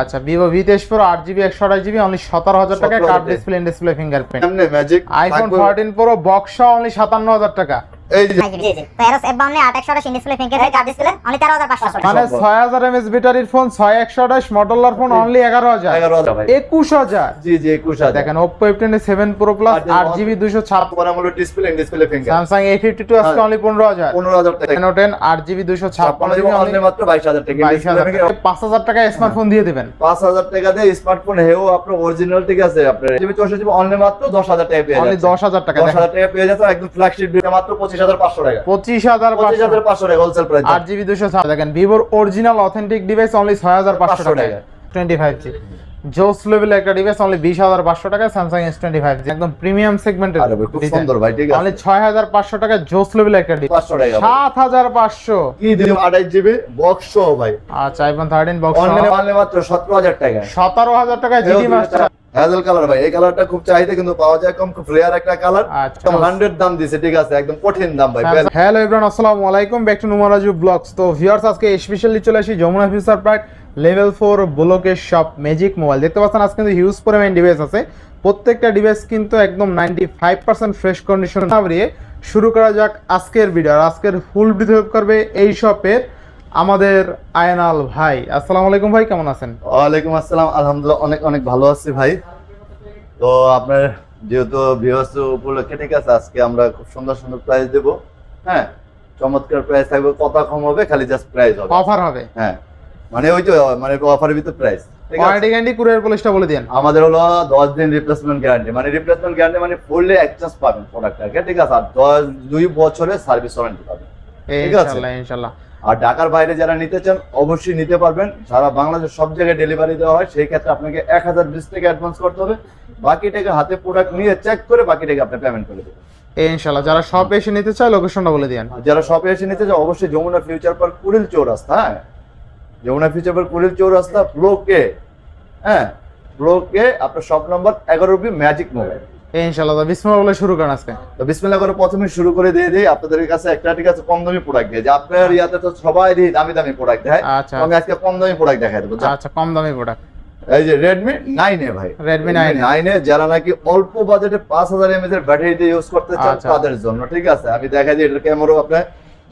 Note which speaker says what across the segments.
Speaker 1: আচ্ছা Vivo V তেইশ pro আট জিবি একশো আঠাশ জিবি অনলি সতেরো হাজার টাকা
Speaker 2: 17,000
Speaker 1: curved display in
Speaker 2: display fingerprint
Speaker 1: iPhone fourteen pro box only সাতান্ন হাজার টাকা।
Speaker 2: এই যে
Speaker 3: জি জি। তো এরস এফ বাউন্ডে আট একশো ডিসপ্লে ফিঙ্গার ডিসপ্লে অনলি
Speaker 1: মানে এমএস ব্যাটারির ফোন মডেলার ফোন অনলি
Speaker 2: জি জি
Speaker 1: দেখেন
Speaker 2: ডিসপ্লে
Speaker 1: আজকে। অনলি
Speaker 2: টাকা। অনলি মাত্র বাইশ হাজার টাকা।
Speaker 1: বাইশ হাজার
Speaker 2: Display
Speaker 1: পাঁচ হাজার টাকায় স্মার্টফোন দিয়ে দিবেন।
Speaker 2: পাঁচ হাজার টাকা দিয়ে স্মার্টফোন হেও আপনার অরিজিনাল ঠিক আছে আপনার জিবি চৌষট্টি জিবি অনলি মাত্র দশ হাজার টাকা পেয়ে যাচ্ছে।
Speaker 1: দশ হাজার টাকা
Speaker 2: দশ হাজার টাকা পেয়ে যাচ্ছে একদম ফ্ল্যাগশিপ মাত্র পঁচিশ হাজার পাঁচশো টাকা।
Speaker 1: পঁচিশ হাজার
Speaker 2: পঁচিশ। হাজার পাঁচশো টাকা হোলসেল প্রাইস
Speaker 1: আট জিবি দুশো দেখেন ভিভোর অরিজিনাল অথেন্টিক ডিভাইস অনলি ছয় হাজার পাঁচশো
Speaker 2: 500
Speaker 1: টাকা।
Speaker 2: টাকা।
Speaker 1: টোয়েন্টি ফাইভ জি জোস লেভেল একটা ডিভাইস অনলি বিশ হাজার পাঁচশো টাকা স্যামসাং এস টোয়েন্টি ফাইভ একদম প্রিমিয়াম সেগমেন্টের
Speaker 2: খুব সুন্দর ভাই ঠিক
Speaker 1: অনলি
Speaker 2: আছে
Speaker 1: ছয় হাজার পাঁচশো টাকা জোস লেভেল একটা ডিভাইস। সাত হাজার পাঁচশো।
Speaker 2: কি দিলাম আঠাইশ জিবি বক্স সহ ভাই।
Speaker 1: আচ্ছা iPhone thirteen box
Speaker 2: only only মাত্র সতেরো হাজার টাকা।
Speaker 1: সতেরো হাজার টাকায় জিডি মাস্টার
Speaker 2: হ্যাজেল কালার ভাই এই কালারটা খুব চাহিদা কিন্তু পাওয়া যায় কম খুব রেয়ার একটা কালার
Speaker 1: আচ্ছা।
Speaker 2: একদম হান্ড্রেড দাম দিছে ঠিক আছে একদম কঠিন দাম ভাই
Speaker 1: হ্যালো এভরিওয়ান আসসালামু আলাইকুম। ব্যাক টু নুমারাজু ব্লগস তো ভিউয়ার্স আজকে স্পেশালি চলে আসি Jamuna Future Pride level four ব্লকের সব ম্যাজিক মোবাইল। দেখতে পাচ্ছেন আজকে কিন্তু হিউজ পরিমাণ ডিভাইস আছে। প্রত্যেকটা ডিভাইস কিন্তু একদম ninety five percent fresh condition বাড়িয়ে শুরু করা যাক আজকের ভিডিও আর আজকের ফুল ভিডিও করবে এই শপের আমাদের আয়নাল ভাই। আসসালামু আলাইকুম ভাই কেমন আছেন?
Speaker 2: ওয়ালাইকুম আসসালাম আলহামদুলিল্লাহ অনেক অনেক ভালো আছি ভাই। তো আপনার যেহেতু বৃহস্প উপলক্ষে ঠিক আছে আজকে আমরা খুব সুন্দর সুন্দর প্রাইস দেব। হ্যাঁ চমৎকার প্রাইস থাকবে। কথা কম হবে খালি জাস্ট প্রাইস হবে।
Speaker 1: অফার হবে?
Speaker 2: হ্যাঁ। মানে ওই তো মানে অফারের ভিতরে প্রাইস
Speaker 1: কোয়ালিটি গ্যারান্টি কুরিয়ার পলিশটা বলে দিন
Speaker 2: আমাদের হলো দশ দিন রিপ্লেসমেন্ট গ্যারান্টি মানে রিপ্লেসমেন্ট গ্যারান্টি মানে ফুললি এক্সচেঞ্জ পাবেন প্রোডাক্টটাকে ঠিক আছে? আর দশ দুই বছরের সার্ভিস ওয়ারেন্টি পাবেন। ঠিক আছে।
Speaker 1: ইনশাআল্লাহ ইনশাআল্লাহ
Speaker 2: আর ঢাকার বাইরে যারা নিতে চান অবশ্যই নিতে পারবেন। সারা বাংলাদেশ সব জায়গায় ডেলিভারি দেওয়া হয় সেই ক্ষেত্রে আপনাকে এক হাজার বিশ টাকা অ্যাডভান্স করতে হবে। বাকি টাকা হাতে প্রোডাক্ট নিয়ে চেক করে বাকি টাকা আপনি পেমেন্ট করে দেবেন।
Speaker 1: ইনশাআল্লাহ যারা শপ এসে নিতে চায় লোকেশনটা বলে দিন
Speaker 2: আর যারা শপে এসে নিতে চান অবশ্যই যমুনা ফিউচার পার্ক কুড়িল চৌরাস্তা হ্যাঁ? যমুনা ফিউচার পার্ক কুড়িল চৌরাস্তা ব্লকে হ্যাঁ? ব্লকে আপনার শপ নম্বর এগারো বি ম্যাজিক মোবাইল
Speaker 1: ইনশাআল্লাহ তো বিসমিল্লাহ বলে শুরু করেন আজকে।
Speaker 2: তো বিসমিল্লাহ করে প্রথমে শুরু করে দিয়ে দিই আপনাদের কাছে একটা ঠিক আছে কম দামি প্রোডাক্ট দিয়ে যে আপনার ইয়াতে তো সবাই দিয়ে দামি দামি প্রোডাক্ট দেয়
Speaker 1: আচ্ছা
Speaker 2: আমি আজকে কম দামি প্রোডাক্ট দেখাই দেবো
Speaker 1: আচ্ছা কম দামি প্রোডাক্ট
Speaker 2: এই যে রেডমি নাইন এ ভাই।
Speaker 1: 9A
Speaker 2: নাইন এ। যারা নাকি অল্প বাজেটে পাঁচ হাজার এমএচ এর ব্যাটারি দিয়ে ইউজ করতে চান
Speaker 1: আচ্ছা।
Speaker 2: তাদের জন্য ঠিক আছে? আমি দেখাই দিই এটার ক্যামেরাও আপনার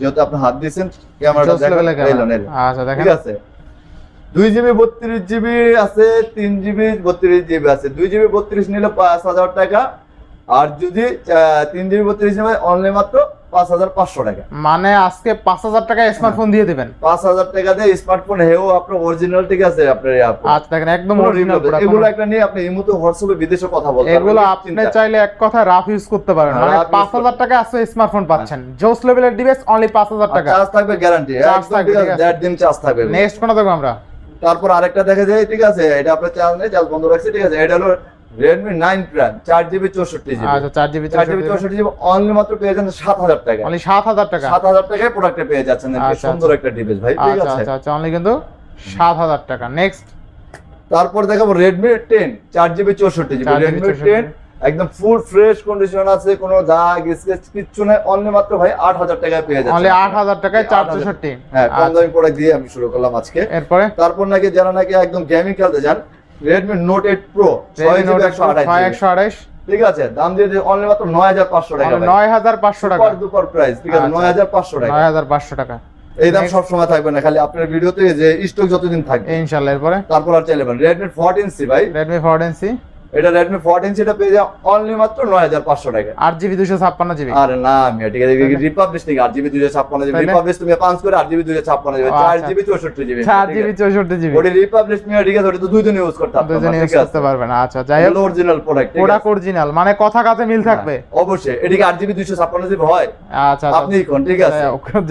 Speaker 2: যেহেতু আপনি হাত দিয়েছেন ক্যামেরাটা দেখেন।
Speaker 1: আচ্ছা দেখেন।
Speaker 2: ঠিক আছে? দুই জিবি বত্রিশ জিবি আছে তিন জিবি বত্রিশ জিবি আছে। দুই জিবি বত্রিশ নিলে পাঁচ হাজার টাকা। আর যদি তিন জিবি বত্রিশ জিবি অনলি মাত্র পাঁচ হাজার পাঁচশো টাকা।
Speaker 1: মানে আজকে পাঁচ হাজার টাকা স্মার্টফোন দিয়ে দিবেন?
Speaker 2: পাঁচ হাজার টাকা দিয়ে স্মার্টফোন হেও আপনার অরিজিনাল ঠিক আছে আপনার
Speaker 1: আচ্ছা দেখেন একদম
Speaker 2: কোনো
Speaker 1: original
Speaker 2: review
Speaker 1: product,
Speaker 2: এগুলো একটা নিয়ে আপনি ইমুতে হোয়াটসঅ্যাপে বিদেশে কথা বলতে
Speaker 1: এগুলো আপনি চাইলে এক কথা রাফ ইউজ করতে পারেন।
Speaker 2: হ্যাঁ,
Speaker 1: মানে পাঁচ হাজার টাকা আজকে স্মার্টফোন পাচ্ছেন। জোস লেভেলের ডিভাইস অনলি পাঁচ হাজার টাকা।
Speaker 2: চার্জ থাকবে গ্যারান্টি
Speaker 1: থাকবে, ঠিক
Speaker 2: দেড় দিন চার্জ থাকবে
Speaker 1: নেক্সট কোন দেখব আমরা?
Speaker 2: তারপর আরেকটা দেখা যায় ঠিক আছে এটা আপনার চার্জ নেই চার্জ বন্ধ রাখছে ঠিক আছে এটা হলো প্রাইম চার জিবি চৌষট্টি জিবি
Speaker 1: আচ্ছা চার জিবি
Speaker 2: চার জিবি চৌষট্টি জিবি অনলি মাত্র পেয়ে যাচ্ছেন সাত হাজার টাকা
Speaker 1: অনলি সাত হাজার টাকা?
Speaker 2: সাত হাজার টাকায় প্রোডাক্টে পেয়ে যাচ্ছেন
Speaker 1: আচ্ছা,
Speaker 2: সুন্দর একটা ডিভাইস ভাই ঠিক
Speaker 1: আচ্ছা
Speaker 2: আছে?
Speaker 1: আচ্ছা আচ্ছা অনলি কিন্তু সাত হাজার টাকা। নেক্সট
Speaker 2: তারপর দেখাবো চৌষট্টি জিবি
Speaker 1: 4GB
Speaker 2: রেডমি
Speaker 1: 64
Speaker 2: টেন একদম ফুল ফ্রেশ কন্ডিশন আছে কোনো দাগ স্কেচ কিচ্ছু নাই অনলি মাত্র ভাই আট হাজার টাকায় পেয়ে যাচ্ছেন
Speaker 1: অনলি আট হাজার টাকায় চার
Speaker 2: 8,000 হ্যাঁ কম
Speaker 1: আচ্ছা,
Speaker 2: দামি প্রোডাক্ট দিয়ে আমি শুরু করলাম আজকে।
Speaker 1: এরপরে?
Speaker 2: তারপর নাকি যারা নাকি একদম গেমিং খেলতে যান জিবি একশো আঠাশ
Speaker 1: একশো আঠাইশ
Speaker 2: ঠিক আছে দাম দিয়ে অনলি মাত্র নয় হাজার পাঁচশো টাকা ভাই।
Speaker 1: নয় হাজার পাঁচশো টাকা।
Speaker 2: সুপার দুপার প্রাইস ঠিক আছে
Speaker 1: আচ্ছা।
Speaker 2: নয় হাজার পাঁচশো টাকা।
Speaker 1: নয় হাজার পাঁচশো টাকা।
Speaker 2: এই দাম. সব সময় থাকবে না খালি আপনার ভিডিওতে যে স্টক যতদিন থাকবে।
Speaker 1: ইনশাআল্লাহ এরপরে?
Speaker 2: তারপর আর চাইলে রেডমি ফোরটিন সি ভাই।
Speaker 1: রেডমি ফোরটিন সি
Speaker 2: এটা রেডমি ফোরটিন সিটা পেয়ে যাও অনলি মাত্র নয় হাজার পাঁচশো টাকা।
Speaker 1: আট জিবি দুশো ছাপ্পান্ন জিবি
Speaker 2: আরে না আমি ঠিক আছে রিপাবলিশ থেকে? রিপাবলিশ তুমি পাঁচ করে আট জিবি দুশো ছাপ্পান্ন জিবি
Speaker 1: ও,
Speaker 2: চার
Speaker 1: আচ্ছা। চার জিবি চৌষট্টি জিবি
Speaker 2: ওটা রিপাবলিশ ঠিক আছে ওটা তো দুই দিন ইউজ করতে না,
Speaker 1: ইউজ করতে
Speaker 2: আছে
Speaker 1: পারবেন আচ্ছা যাই হোক।
Speaker 2: অরিজিনাল প্রোডাক্ট
Speaker 1: প্রোডাক্ট অরিজিনাল মানে কথা কাতে মিল থাকবে।
Speaker 2: অবশ্যই এদিকে আট জিবি দুইশো ছাপ্পান্ন জিবি হয়?
Speaker 1: আচ্ছা
Speaker 2: আপনি কোন ঠিক আছে?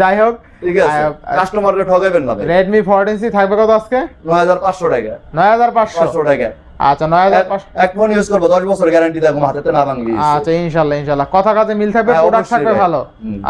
Speaker 1: যাই হোক,
Speaker 2: ঠিক আছে কাস্টমারকে ঠকাবেন না
Speaker 1: রেডমি ফোরটিন সি থাকবে কত আজকে?
Speaker 2: নয় হাজার পাঁচশো টাকা।
Speaker 1: নয় হাজার পাঁচশো।
Speaker 2: পাঁচশো টাকা।
Speaker 1: আচ্ছা নয় হাজার
Speaker 2: এক- ফোন ইউজ করব দশ বছর গ্যারান্টি দেখো হাতে না ভাঙলি
Speaker 1: আচ্ছা ইনশাল্লাহ ইনশাল্লাহ। কথা কাজে মিল থাকবে
Speaker 2: হ্যাঁ,
Speaker 1: প্রোডাক্ট থাকবে ভালো।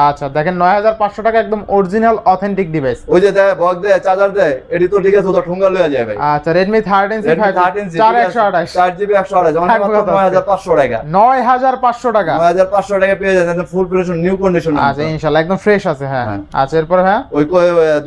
Speaker 1: আচ্ছা দেখেন নয় হাজার পাঁচশো টাকা একদম অরিজিনাল অথেন্টিক ডিভাইস
Speaker 2: ওই যে দেয় বক দেয় চার্জার দেয় এটি তো ঠিক আছে ওটা ঠুঙ্গা লয়ে যায় ভাই।
Speaker 1: আচ্ছা রেডমি সি
Speaker 2: Redmi
Speaker 1: ফাইভ
Speaker 2: 13
Speaker 1: চার একশো আঠাশ।
Speaker 2: চার জিবি একশো আঠাশ আমার
Speaker 1: থাকবে
Speaker 2: মাত্র
Speaker 1: কত
Speaker 2: নয় হাজার পাঁচশো টাকা।
Speaker 1: নয় হাজার পাঁচশো টাকা।
Speaker 2: নয় হাজার পাঁচশো টাকা পেয়ে যাচ্ছে ফুল প্রেশন নিউ কন্ডিশন
Speaker 1: আচ্ছা ইনশাল্লাহ একদম ফ্রেশ আছে হ্যাঁ।
Speaker 2: হ্যাঁ।
Speaker 1: আচ্ছা এরপরে হ্যাঁ?
Speaker 2: ওই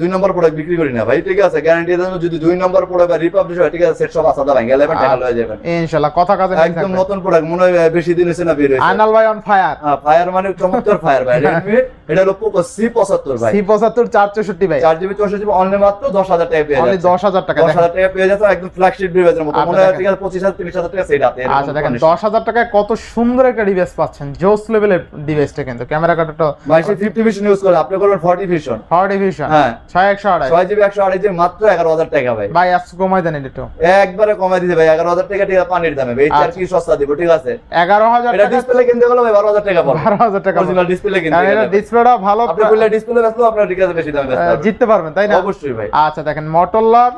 Speaker 2: দুই নম্বর প্রোডাক্ট বিক্রি করি না ভাই ঠিক আছে গ্যারান্টি যদি দুই নম্বর প্রোডাক্ট রিপাবলিশ হয় ঠিক আছে সেট সব আসাদা ভাঙে গেলে টাকা হয়ে যাবেন
Speaker 1: ইনশাল্লাহ কথা কাজে
Speaker 2: একদম নতুন প্রোডাক্ট মনে হয় বেশি দিন হয়েছে না বের হয়েছে।
Speaker 1: আইনাল ভাই অন ফায়ার
Speaker 2: ফায়ার মানে চমৎকার ফায়ার ভাই। রেডমি এটা হলো পোকো সি পঁচাত্তর ভাই।
Speaker 1: সি পঁচাত্তর চার চৌষট্টি ভাই।
Speaker 2: চার জিবি চৌষট্টি অনলি মাত্র দশ হাজার টাকা পেয়ে যাচ্ছে।
Speaker 1: দশ হাজার টাকা
Speaker 2: দশ হাজার টাকা পেয়ে যাচ্ছে একদম ফ্ল্যাগশিপ ডিভাইসের মতো।
Speaker 1: আচ্ছা,
Speaker 2: মনে হয় ঠিক আছে পঁচিশ হাজার তিরিশ হাজার টাকা সেই রাতে
Speaker 1: আচ্ছা দেখেন দশ হাজার টাকায় কত সুন্দর একটা ডিভাইস পাচ্ছেন জোস লেভেলের ডিভাইসটা কিন্তু। ক্যামেরা কাটাটা
Speaker 2: ভাই সে ফিফটি ভিশন ইউজ করে আপনি করবেন ফর্টি ভিশন
Speaker 1: হাওয়ার ডিভিশন
Speaker 2: হ্যাঁ।
Speaker 1: ছয় একশো আড়াই।
Speaker 2: ছয় জিবি একশো আড়াই জিবি মাত্র এগারো হাজার টাকা ভাই।
Speaker 1: ভাই আজকে কমাই দেন একটু
Speaker 2: একবারে কমাই দিতে ভাই এগারো হাজার টাকা টাকা পানির দামে এই চার
Speaker 1: আচ্ছা।
Speaker 2: কি সস্তা দিব ঠিক আছে?
Speaker 1: এগারো হাজার টাকা
Speaker 2: ডিসপ্লে কিনতে গেলে ভাই বারো হাজার টাকা
Speaker 1: বারো হাজার টাকা
Speaker 2: ডিসপ্লে কিনতে গেলে
Speaker 1: ডিসপ্লেটা ভালো
Speaker 2: আপনি বললে ডিসপ্লে বেচলেও আপনার ঠিক আছে বেশি দামে
Speaker 1: জিততে পারবেন তাই না?
Speaker 2: অবশ্যই ভাই।
Speaker 1: আচ্ছা দেখেন মটোলার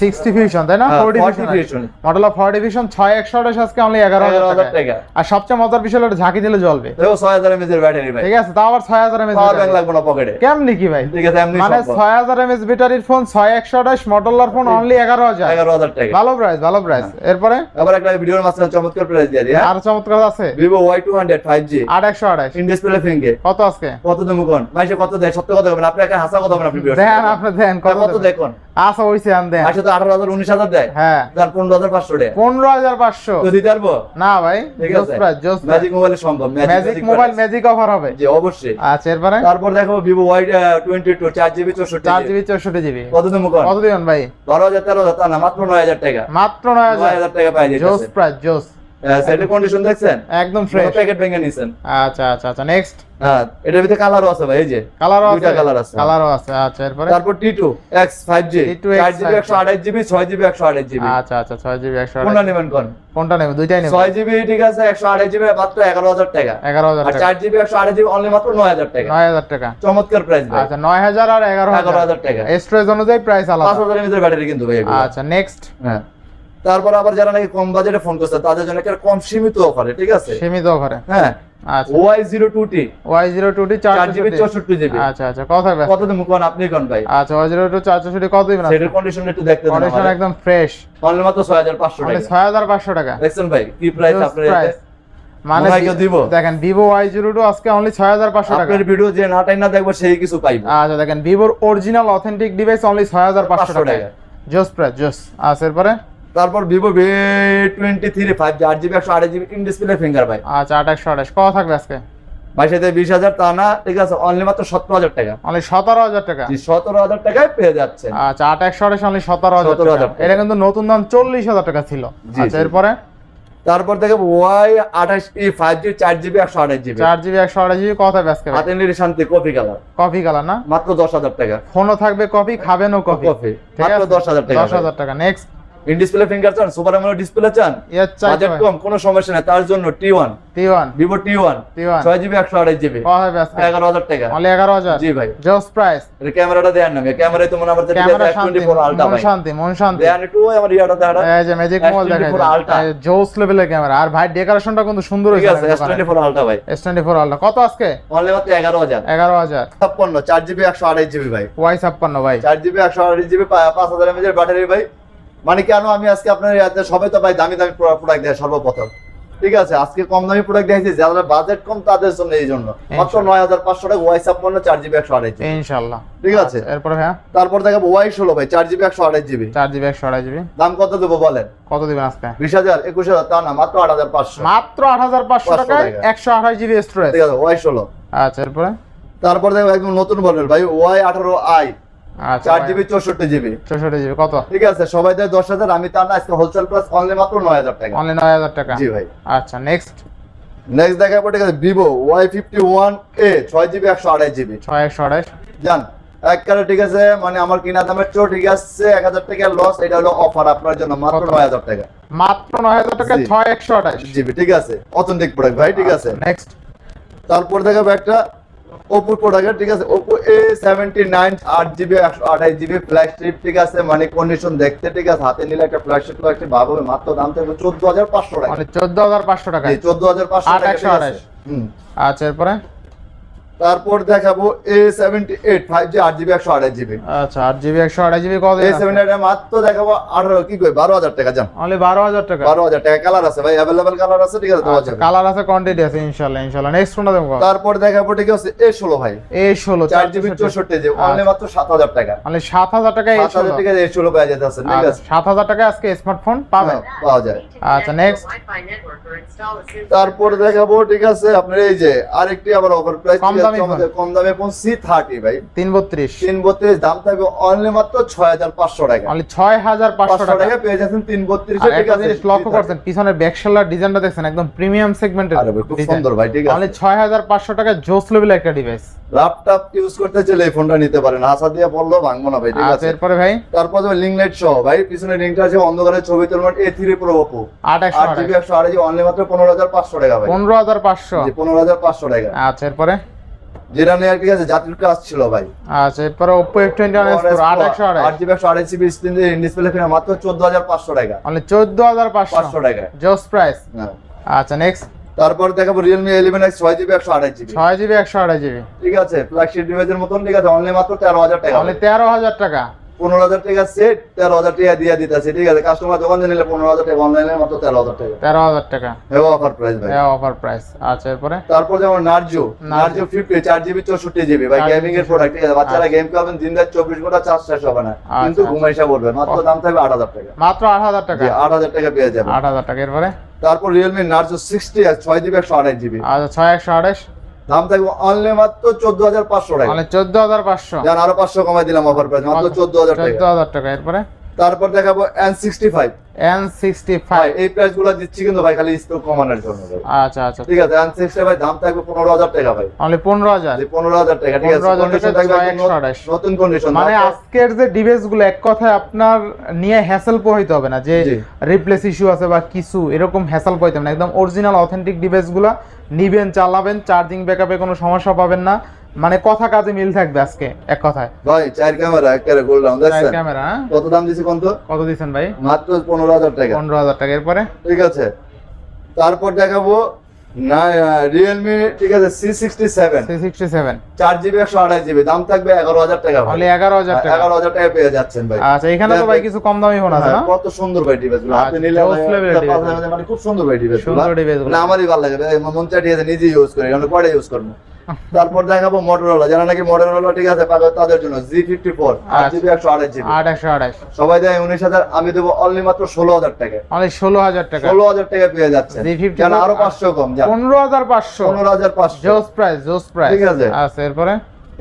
Speaker 1: সিক্সটি ফিউশন তাই না?
Speaker 2: হ্যাঁ, 40
Speaker 1: ডিভিশন
Speaker 2: Fusion।
Speaker 1: মটোলার ফোর ডিভিশন ছয় একশো আঠাশ আজকে অনলি এগারো
Speaker 2: এগারো
Speaker 1: হাজার
Speaker 2: হাজার
Speaker 1: টাকা।
Speaker 2: টাকা
Speaker 1: আর সবচেয়ে মজার বিষয় হলো ঝাঁকি দিলে জ্বলবে।
Speaker 2: দেখো ছয় হাজার এর ব্যাটারি ভাই।
Speaker 1: ঠিক আছে তাও আবার ছয় হাজার এমএস
Speaker 2: পাওয়ার ব্যাংক লাগবে না পকেটে
Speaker 1: কেমনি কি ভাই?
Speaker 2: ঠিক আছে এমনি
Speaker 1: মানে
Speaker 2: সম্ভব।
Speaker 1: ছয় হাজার এমএস ব্যাটারির ফোন ছয় একশো আঠাশ মটোলার ফোন অনলি এগারো হাজার।
Speaker 2: এগারো হাজার টাকা।
Speaker 1: ভালো প্রাইস ভালো প্রাইস এরপরে?
Speaker 2: আবার একটা ভিডিওর মাঝখানে চমৎকার প্রাইস দিয়ে দিই হ্যাঁ।
Speaker 1: আর চমৎকার আছে।
Speaker 2: জি
Speaker 1: আট একশো আঠাশ।
Speaker 2: ইন ডিসপ্লে ফিঙ্গে
Speaker 1: কত আজকে?
Speaker 2: কত দেবো কোন? ভাই সে কত দেয়? সত্য কথা বলবেন। আপনি একটা হাসা কথা বলেন আপনি
Speaker 1: দেন আপনি দেন
Speaker 2: কত দেখুন?
Speaker 1: আচ্ছা ওইসে আন দেন।
Speaker 2: আচ্ছা তো আঠারো হাজার উনিশ হাজার দেয়।
Speaker 1: হ্যাঁ।
Speaker 2: তার পনেরো হাজার পাঁচশো টাকা
Speaker 1: পনেরো হাজার পাঁচশো।
Speaker 2: তো দিতে পারব?
Speaker 1: না ভাই জোস প্রাইস জোস
Speaker 2: ম্যাজিক মোবাইলে সম্ভব
Speaker 1: ম্যাজিক মোবাইল ম্যাজিক অফার হবে।
Speaker 2: জি অবশ্যই।
Speaker 1: আচ্ছা এরপরে?
Speaker 2: তারপর দেখো ভিভো ওয়াই টোয়েন্টি টু চার জিবি চৌষট্টি
Speaker 1: চার জিবি চৌষট্টি জিবি।
Speaker 2: কত দেবো কোন?
Speaker 1: কত দিবেন ভাই?
Speaker 2: বারো হাজার তেরো হাজার তা না মাত্র নয় হাজার টাকা।
Speaker 1: মাত্র নয়
Speaker 2: নয়
Speaker 1: হাজার
Speaker 2: হাজার টাকা পাই
Speaker 1: জোস
Speaker 2: যেতেছে
Speaker 1: প্রাইস জোস
Speaker 2: সেটের কন্ডিশন দেখছেন?
Speaker 1: একদম ফ্রেশ
Speaker 2: প্যাকেট ভেঙে নিছেন।
Speaker 1: আচ্ছা আচ্ছা আচ্ছা নেক্সট
Speaker 2: হ্যাঁ এটার ভিতরে কালারও আছে ভাই এই যে।
Speaker 1: কালারও
Speaker 2: দুইটা
Speaker 1: আছে
Speaker 2: colour আছে।
Speaker 1: কালারও আছে। আচ্ছা এরপরে?
Speaker 2: তারপর T two X five G
Speaker 1: T2 X
Speaker 2: GB একশো আঠাশ জিবি ছয় জিবি একশো আঠাশ জিবি
Speaker 1: আচ্ছা আচ্ছা ছয় জিবি একশো
Speaker 2: কোনটা নেবেন কোন?
Speaker 1: কোনটা নেবে দুইটাই নেবে
Speaker 2: ছয় জিবি ঠিক আছে একশো আঠাশ জিবি মাত্র এগারো হাজার টাকা।
Speaker 1: এগারো হাজার
Speaker 2: আর
Speaker 1: টাকা।
Speaker 2: চার জিবি একশো আঠাশ জিবি অনলি মাত্র নয় হাজার টাকা।
Speaker 1: নয় হাজার টাকা।
Speaker 2: চমৎকার প্রাইস ভাই।
Speaker 1: আচ্ছা নয় হাজার আর এগারো
Speaker 2: এগারো
Speaker 1: হাজার
Speaker 2: হাজার টাকা।
Speaker 1: স্টোরেজ অনুযায়ী প্রাইস আলাদা।
Speaker 2: হাজার এমএজের ব্যাটারি কিন্তু ভাই
Speaker 1: আচ্ছা নেক্সট
Speaker 2: হ্যাঁ। তারপর আবার যারা নাকি কম বাজেটে ফোন করছে তাদের জন্য একটা কম সীমিত অফারে ঠিক আছে?
Speaker 1: সীমিত ঘরে
Speaker 2: হ্যাঁ
Speaker 1: আচ্ছা। আচ্ছা আচ্ছা কত থাকবে
Speaker 2: কত দেবো কোন আপনি কোন ভাই?
Speaker 1: আচ্ছা ওয়াই জিরো টু চার চৌষট্টি কত দিবেন
Speaker 2: সেটার কন্ডিশন একটু দেখতে দেন
Speaker 1: কন্ডিশন একদম ফ্রেশ
Speaker 2: অনলি মাত্র ছয় হাজার পাঁচশো
Speaker 1: মানে
Speaker 2: টাকা। দেখছেন ভাই কি প্রাইস আপনার
Speaker 1: মানে
Speaker 2: দিব?
Speaker 1: দেখেন ভিভো ওয়াই জিরো টু আজকে অনলি ছয় হাজার পাঁচশো টাকা।
Speaker 2: আপনার ভিডিও যে নাটাই না দেখব সেই কিছু পাইবো।
Speaker 1: আচ্ছা দেখেন ভিভোর অরিজিনাল অথেন্টিক ডিভাইস অনলি ছয় হাজার পাঁচশো টাকা
Speaker 2: টাকা।
Speaker 1: জোস প্রাইস জোস আচ্ছা এরপরে?
Speaker 2: তারপর Vivo V twenty three five G আট জিবি একশো আট জিবি ইন ডিসপ্লে ফিঙ্গার ভাই।
Speaker 1: আচ্ছা আট একশো আঠাশ কত থাকবে আজকে?
Speaker 2: ভাই সাথে বিশ হাজার তা না ঠিক আছে অনলি মাত্র সতেরো হাজার টাকা।
Speaker 1: অনলি সতেরো হাজার টাকা?
Speaker 2: সতেরো হাজার টাকায় পেয়ে যাচ্ছে
Speaker 1: আচ্ছা আট একশো আঠাশ অনলি সতেরো হাজার
Speaker 2: 17,000
Speaker 1: টাকা। এটা কিন্তু নতুন দাম চল্লিশ হাজার টাকা ছিল। আচ্ছা এরপরে?
Speaker 2: তারপর থেকে ওয়াই আঠাশ ই ফাইভ জি চার জিবি একশো আঠাশ জিবি
Speaker 1: চার জিবি একশো আঠাশ জিবি থাকবে আজকে
Speaker 2: হাতে নিলে শান্তি কপি কালার
Speaker 1: কফি কালার না?
Speaker 2: মাত্র দশ হাজার টাকা।
Speaker 1: ফোনও থাকবে কফি খাবেনও কফি।
Speaker 2: কফি।
Speaker 1: ঠিক
Speaker 2: মাত্র
Speaker 1: আছে?
Speaker 2: দশ হাজার টাকা
Speaker 1: দশ হাজার টাকা। নেক্সট
Speaker 2: ইন ডিসপ্লে ফিঙ্গার চান সুপার আমোলেড ডিসপ্লে চান? বাজেট কম কোনো সমস্যা নেই তার জন্য T
Speaker 1: one T
Speaker 2: one Vivo T
Speaker 1: one T
Speaker 2: ছয় জিবি একশো আঠাশ জিবি এগারো হাজার টাকা।
Speaker 1: অনলি এগারো হাজার?
Speaker 2: জি ভাই।
Speaker 1: জোস প্রাইস
Speaker 2: ক্যামেরাটা দেন না ক্যামেরায় তো মনে আমার টোয়েন্টি ফোর আলটা
Speaker 1: মন শান্তি মন শান্তি।
Speaker 2: একটু আমার ইয়াটা দেখা
Speaker 1: এই যে ম্যাজিক মোবাইল
Speaker 2: S24
Speaker 1: দেখা
Speaker 2: Ultra।
Speaker 1: যায় জোস লেভেলের ক্যামেরা আর ভাই ডেকোরেশনটা কিন্তু সুন্দর হয়েছে
Speaker 2: এস টোয়েন্টি ফোর আলটা ভাই।
Speaker 1: এস টোয়েন্টি ফোর আলটা কত আজকে?
Speaker 2: অনলি মাত্র এগারো হাজার।
Speaker 1: এগারো হাজার।
Speaker 2: ছাপ্পান্ন চার জিবি একশো আঠাশ জিবি ভাই।
Speaker 1: ওয়াই ছাপ্পান্ন ভাই।
Speaker 2: চার জিবি একশো আঠাশ জিবি পাঁচ হাজার ব্যাটারি ভাই। মানে কেন আমি আজকে আপনার সবাই তো ভাই দামি দামি প্রোডাক্ট দেয় সর্বপ্রথম। ঠিক আছে? আজকে কম দামি প্রোডাক্ট দেখেছি যারা বাজেট কম তাদের জন্য এই জন্য। মাত্র নয় হাজার পাঁচশো টাকা ওয়াই ছাপ্পান্ন চার জিবি একশো আঠাশ জিবি
Speaker 1: ইনশাল্লাহ।
Speaker 2: ঠিক আছে?
Speaker 1: আচ্ছা, এরপরে হ্যাঁ
Speaker 2: তারপর দেখাবো ওয়াই ষোলো ভাই চার জিবি একশো আঠাশ জিবি
Speaker 1: চার জিবি একশো আড়াই জিবি
Speaker 2: দাম কত দেবো বলেন?
Speaker 1: কত দিবেন আজকে?
Speaker 2: বিশ হাজার একুশ হাজার তা না মাত্র আট হাজার পাঁচশো।
Speaker 1: মাত্র আট হাজার পাঁচশো
Speaker 2: 500
Speaker 1: টাকায়
Speaker 2: টাকা।
Speaker 1: একশো আঠাশ জিবি স্টোরেজ
Speaker 2: ঠিক আছে ওয়াই ষোলো।
Speaker 1: আচ্ছা এরপরে?
Speaker 2: তারপর দেখো একদম নতুন মডেল ভাই ওয়াই আঠারো আই চার জিবি চৌষট্টি জিবি।
Speaker 1: চৌষট্টি জিবি কত?
Speaker 2: ঠিক আছে সবাই দেয় দশ হাজার আমি তা না আজকে হোলসেল প্রাইস অনলি মাত্র নয় হাজার টাকা।
Speaker 1: অনলি নয় হাজার টাকা?
Speaker 2: জি ভাই।
Speaker 1: আচ্ছা নেক্সট
Speaker 2: নেক্সট দেখাবো ঠিক আছে Vivo Y fifty one A ছয় জিবি একশো আড়াই জিবি।
Speaker 1: ছয় একশো আঠাশ
Speaker 2: জান একবারে ঠিক আছে মানে আমার কিনা দামের চেয়েও ঠিক আছে এক হাজার টাকা লস এটা হলো অফার আপনার জন্য মাত্র নয় হাজার টাকা।
Speaker 1: মাত্র নয় হাজার টাকা ছয় একশো আঠাশ
Speaker 2: জিবি ঠিক আছে অথেন্টিক প্রোডাক্ট ভাই ঠিক আছে।
Speaker 1: নেক্সট
Speaker 2: তারপর দেখাবো একটা ওপো প্রোডাক্ট ঠিক আছে? ওপো এ সেভেন্টি নাইন আট জিবি একশো আঠাশ জিবি ফ্ল্যাগশিপ ঠিক আছে? মানে কন্ডিশন দেখতে ঠিক আছে? হাতে নিলে একটা ফ্ল্যাগশিপ ফ্ল্যাগশিপ ভাব হবে মাত্র দাম থাকবে চোদ্দ হাজার পাঁচশো টাকা।
Speaker 1: মানে চোদ্দ হাজার পাঁচশো টাকা
Speaker 2: চোদ্দ হাজার পাঁচশো টাকা।
Speaker 1: আচ্ছা এরপরে?
Speaker 2: তারপর দেখাবো A seventy eight five G আট জিবি একশো আঠাশ জিবি
Speaker 1: আচ্ছা আট জিবি একশো আঠাশ জিবি কত
Speaker 2: এ সেভেন্টি এইট মাত্র দেখাবো আঠারো কি কই বারো হাজার টাকা যান
Speaker 1: অনলি বারো হাজার টাকা?
Speaker 2: বারো হাজার টাকা কালার আছে ভাই অ্যাভেলেবেল কালার আছে ঠিক আছে
Speaker 1: কালার আছে কোয়ান্টিটি আছে ইনশাল্লাহ ইনশাল্লাহ নেক্সট ফোনটা দেবো
Speaker 2: তারপর দেখাবো ঠিক আছে এ ষোলো ভাই।
Speaker 1: এই ষোলো
Speaker 2: চার জিবি চৌষট্টি জিবি অনলি মাত্র সাত হাজার টাকা।
Speaker 1: অনলি সাত হাজার টাকা এই
Speaker 2: সাত হাজার টাকা এ ষোলো পাওয়া যেতে আছে ঠিক আছে।
Speaker 1: সাত হাজার টাকা আজকে স্মার্টফোন পাবেন?
Speaker 2: হ্যাঁ, পাওয়া যায়।
Speaker 1: আচ্ছা নেক্সট
Speaker 2: তারপর দেখাবো ঠিক আছে আপনার এই যে আরেকটি আবার ওভার প্রাইস
Speaker 1: কম দামি
Speaker 2: কম দামে ফোন সি থার্টি ভাই।
Speaker 1: তিন বত্রিশ।
Speaker 2: তিন বত্রিশ দাম থাকবে অনলি মাত্র ছয় হাজার পাঁচশো টাকা।
Speaker 1: অনলি ছয় হাজার পাঁচশো টাকা।
Speaker 2: টাকা পেয়ে যাচ্ছেন তিন বত্রিশ
Speaker 1: আর একটা জিনিস লক্ষ্য করছেন পিছনের ব্যাকশেলার ডিজাইনটা দেখছেন একদম প্রিমিয়াম সেগমেন্টের
Speaker 2: খুব সুন্দর ভাই, ঠিক আছে।
Speaker 1: অনলি ছয় হাজার পাঁচশো টাকা জোস লেভেল একটা ডিভাইস
Speaker 2: ল্যাপটপ ইউজ করতে চাইলে এই ফোনটা নিতে পারেন। হাসা দিয়ে পড়লেও ভাঙবো না ভাই ঠিক
Speaker 1: আচ্ছা
Speaker 2: আছে?
Speaker 1: এরপরে ভাই?
Speaker 2: তারপর লিঙ্ক লাইট সহ ভাই পিছনে লিঙ্কটা আছে অন্ধকারের ছবি তুলবেন এ থ্রি প্রো ওপো
Speaker 1: আট একশো
Speaker 2: আট জিবি একশো আড়াই অনলি মাত্র পনেরো হাজার পাঁচশো টাকা ভাই।
Speaker 1: পনেরো হাজার পাঁচশো।
Speaker 2: পনেরো হাজার পাঁচশো টাকা।
Speaker 1: আচ্ছা এরপরে?
Speaker 2: যেটা নিয়ে ঠিক আছে জাতির কাজ ছিল ভাই।
Speaker 1: আচ্ছা এরপরে
Speaker 2: জিবি একশো আড়াই জিবি স্ক্রিন দিয়ে ডিসপ্লে ফিরে মাত্র চোদ্দ হাজার পাঁচশো টাকা।
Speaker 1: মানে চোদ্দ হাজার পাঁচশো।
Speaker 2: পাঁচশো টাকা।
Speaker 1: জোস প্রাইস
Speaker 2: হ্যাঁ।
Speaker 1: আচ্ছা নেক্সট
Speaker 2: তারপর দেখাবো জিবি জিবি
Speaker 1: ছয় জিবি একশো আড়াই জিবি
Speaker 2: ঠিক আছে ফ্ল্যাগশিপ ডিভাইসের মতন ঠিক আছে অনলি মাত্র তেরো হাজার টাকা।
Speaker 1: অনলি তেরো হাজার টাকা।
Speaker 2: পনেরো হাজার টাকা সেট তেরো হাজার টাকা দিয়ে দিতেছে ঠিক আছে? কাস্টমার দোকান নিলে পনেরো হাজার টাকা অনলাইনে মাত্র তেরো হাজার টাকা।
Speaker 1: তেরো হাজার টাকা।
Speaker 2: হেভা অফার প্রাইস ভাই।
Speaker 1: অফার প্রাইস আচ্ছা এরপরে?
Speaker 2: তারপর যেমন নার্জো নার্জো ফিফটি চার জিবি চৌষট্টি জিবি ভাই গেমিং এর প্রোডাক্ট ঠিক আছে? বাচ্চারা গেম খেলবেন দিন রাত চব্বিশ ঘণ্টা চার্জ শেষ হবে না। কিন্তু
Speaker 1: আচ্ছা।
Speaker 2: ঘুমাইসা পড়বে মাত্র দাম থাকবে আট হাজার টাকা।
Speaker 1: মাত্র আট হাজার টাকা?
Speaker 2: আট হাজার টাকা পেয়ে যাবে
Speaker 1: আট হাজার টাকা এরপরে?
Speaker 2: তারপর রিয়েলমি নার্জো সিক্সটি ছয় জিবি একশো আড়াই জিবি
Speaker 1: আচ্ছা ছয় একশো আঠাশ।
Speaker 2: দাম থাকবে অনলি মাত্র চোদ্দ হাজার পাঁচশো টাকা।
Speaker 1: চোদ্দ হাজার পাঁচশো।
Speaker 2: আরও পাঁচশো কমাই দিলাম অফার প্রাইস মাত্র চোদ্দ হাজার
Speaker 1: চোদ্দ
Speaker 2: টাকা।
Speaker 1: হাজার টাকা। এরপরে?
Speaker 2: তারপর দেখাবো N sixty
Speaker 1: five N
Speaker 2: sixty
Speaker 1: five
Speaker 2: এই প্রাইসগুলো দিচ্ছি কিন্তু ভাই খালি স্টক কমানোর জন্য
Speaker 1: আচ্ছা আচ্ছা।
Speaker 2: ঠিক আছে এন সিক্সটি ভাই দাম থাকবে পনেরো হাজার টাকা ভাই।
Speaker 1: অনলি পনেরো হাজার?
Speaker 2: যে পনেরো হাজার টাকা ঠিক আছে।
Speaker 1: 15,000
Speaker 2: কন্ডিশন
Speaker 1: টাকা,
Speaker 2: থাকবে। নতুন কন্ডিশন
Speaker 1: মানে আজকের যে ডিভাইসগুলো এক কথায় আপনার নিয়ে হ্যাসেল পোহাইতে হবে না। যে রিপ্লেস ইস্যু আছে বা কিছু এরকম হ্যাসেল পোহাইতে হবে না। একদম অরিজিনাল অথেন্টিক ডিভাইসগুলা নিবেন চালাবেন চার্জিং ব্যাকআপে কোনো সমস্যা পাবেন না। মানে কথা কাজে মিল থাকবে আজকে এক কথায়।
Speaker 2: ভাই চার ক্যামেরা একেবারে গোল্ড দেখছেন?
Speaker 1: ক্যামেরা
Speaker 2: কত দাম দিছি কোন তো
Speaker 1: কত দিচ্ছেন ভাই?
Speaker 2: মাত্র পনেরো হাজার টাকা।
Speaker 1: পনেরো হাজার টাকা এরপরে?
Speaker 2: ঠিক আছে। তারপর দেখাবো না রিয়েলমি ঠিক আছে C sixty seven
Speaker 1: three sixty seven
Speaker 2: চার জিবি একশো আড়াই জিবি দাম থাকবে এগারো হাজার টাকা ভাই।
Speaker 1: অনলি এগারো হাজার টাকা।
Speaker 2: এগারো হাজার টাকা পেয়ে যাচ্ছেন ভাই।
Speaker 1: আচ্ছা এখানে তো ভাই কিছু কম দামি ফোন আছে না?
Speaker 2: হ্যাঁ, কত সুন্দর ভাই ডিভাইসগুলো। হাতে
Speaker 1: আচ্ছা,
Speaker 2: নিলে মানে খুব সুন্দর ভাই ডিভাইস
Speaker 1: সুন্দর device গুলো।
Speaker 2: মানে আমারই ভালো লাগে ভাই, মন চাটিয়ে নিজে ইউজ করি আমি পরে ইউজ করব। তারপর দেখাবো মোটরোলা যারা নাকি মোটরোলা ঠিক আছে পাবে তাদের জন্য জি ফিফটি ফোর আট
Speaker 1: আচ্ছা।
Speaker 2: জিবি একশো আড়াই জিবি
Speaker 1: আট একশো আঠাশ
Speaker 2: সবাই দেয় উনিশ হাজার আমি দেবো অনলি মাত্র ষোলো হাজার টাকা।
Speaker 1: অনলি ষোলো হাজার টাকা।
Speaker 2: ষোলো হাজার টাকা পেয়ে যাচ্ছে
Speaker 1: Z54
Speaker 2: কেন আরও পাঁচশো কম
Speaker 1: পনেরো হাজার পাঁচশো।
Speaker 2: পনেরো হাজার পাঁচশো।
Speaker 1: জোস প্রাইস জোস প্রাইস
Speaker 2: ঠিক আছে।
Speaker 1: আচ্ছা এরপরে?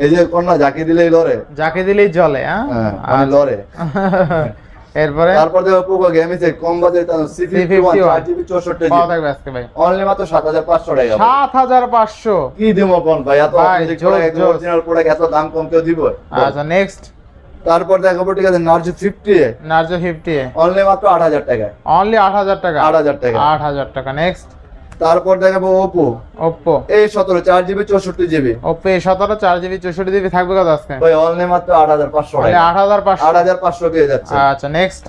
Speaker 2: এই যে কন্যা যাকে দিলেই লড়ে।
Speaker 1: যাকে দিলেই জলে হ্যাঁ?
Speaker 2: হ্যাঁ মানে লড়ে।
Speaker 1: এরপরে?
Speaker 2: তারপর দেখো পোকো গেম এসে কম budget C fifty one
Speaker 1: C51
Speaker 2: চার জিবি চৌষট্টি
Speaker 1: পাওয়া
Speaker 2: জিবি
Speaker 1: থাকবে আজকে ভাই।
Speaker 2: অনলি মাত্র সাত হাজার পাঁচশো টাকা ভাই।
Speaker 1: সাত হাজার পাঁচশো।
Speaker 2: কি দেবো কোন ভাই? এত original product, এত দাম কম কেউ দিব?
Speaker 1: আচ্ছা নেক্সট
Speaker 2: তারপর দেখাবো ঠিক আছে Narzo fifty
Speaker 1: Narzo fifty
Speaker 2: only মাত্র আট হাজার টাকা
Speaker 1: অনলি আট হাজার টাকা।
Speaker 2: আট হাজার টাকা।
Speaker 1: আট হাজার টাকা। নেক্সট
Speaker 2: তারপর দেখাবো ওপো
Speaker 1: ওপ্পো
Speaker 2: এই সতেরো চার জিবি চৌষট্টি জিবি
Speaker 1: ওপো এ সতেরো চার জিবি চৌষট্টি জিবি থাকবে কত আজকে?
Speaker 2: ভাই অনলি মাত্র আট হাজার পাঁচশো
Speaker 1: আট হাজার পাঁচশো।
Speaker 2: আট হাজার পাঁচশো পেয়ে যাচ্ছে।
Speaker 1: আচ্ছা নেক্সট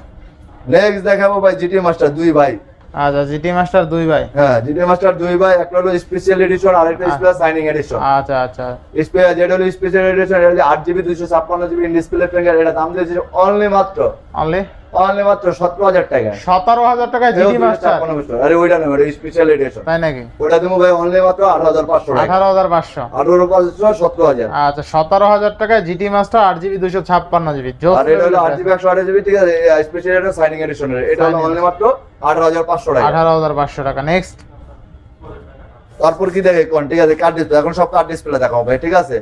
Speaker 2: নেক্সট দেখাবো ভাই জিটি মাস্টার দুই ভাই।
Speaker 1: আচ্ছা জিটি মাস্টার দুই ভাই।
Speaker 2: হ্যাঁ জিটি মাস্টার দুই ভাই একটা হলো স্পেশাল এডিশন আর একটা স্পেশাল সাইনিং এডিশন
Speaker 1: আচ্ছা আচ্ছা।
Speaker 2: যেটা হলো স্পেশাল এডিশন এটা জিবি দুইশো ছাপ্পান্ন জিবি ডিসপ্লে ফিঙ্গার এটা দাম দিয়েছে অনলি মাত্র
Speaker 1: অনলি
Speaker 2: অনলি মাত্র সতেরো হাজার টাকা।
Speaker 1: সতেরো হাজার টাকায় জিটি মাস্টার?
Speaker 2: আরে ওইটা ওটা স্পেশাল এডিশন
Speaker 1: তাই নাকি?
Speaker 2: ওটা দেবো ভাই অনলি মাত্র আঠারো হাজার পাঁচশো টাকা।
Speaker 1: আঠারো হাজার পাঁচশো।
Speaker 2: আঠারো পাঁচশো সতেরো হাজার।
Speaker 1: আচ্ছা সতেরো হাজার টাকায় জিটি মাস্টার আট জিবি দুশো ছাপ্পান্ন জিবি। জোস
Speaker 2: আর এটা হলো আট জিবি একশো আঠাশ জিবি ঠিক আছে? স্পেশাল এডিশন সাইনিং এডিশনের এটা হলো অনলি মাত্র আঠারো হাজার পাঁচশো টাকা।
Speaker 1: আঠারো হাজার পাঁচশো টাকা। নেক্সট
Speaker 2: তারপর কি দেখে কোন? ঠিক আছে কার্ড ডিসপ্লে এখন সব কার্ড ডিসপ্লে দেখা হবে ঠিক আছে?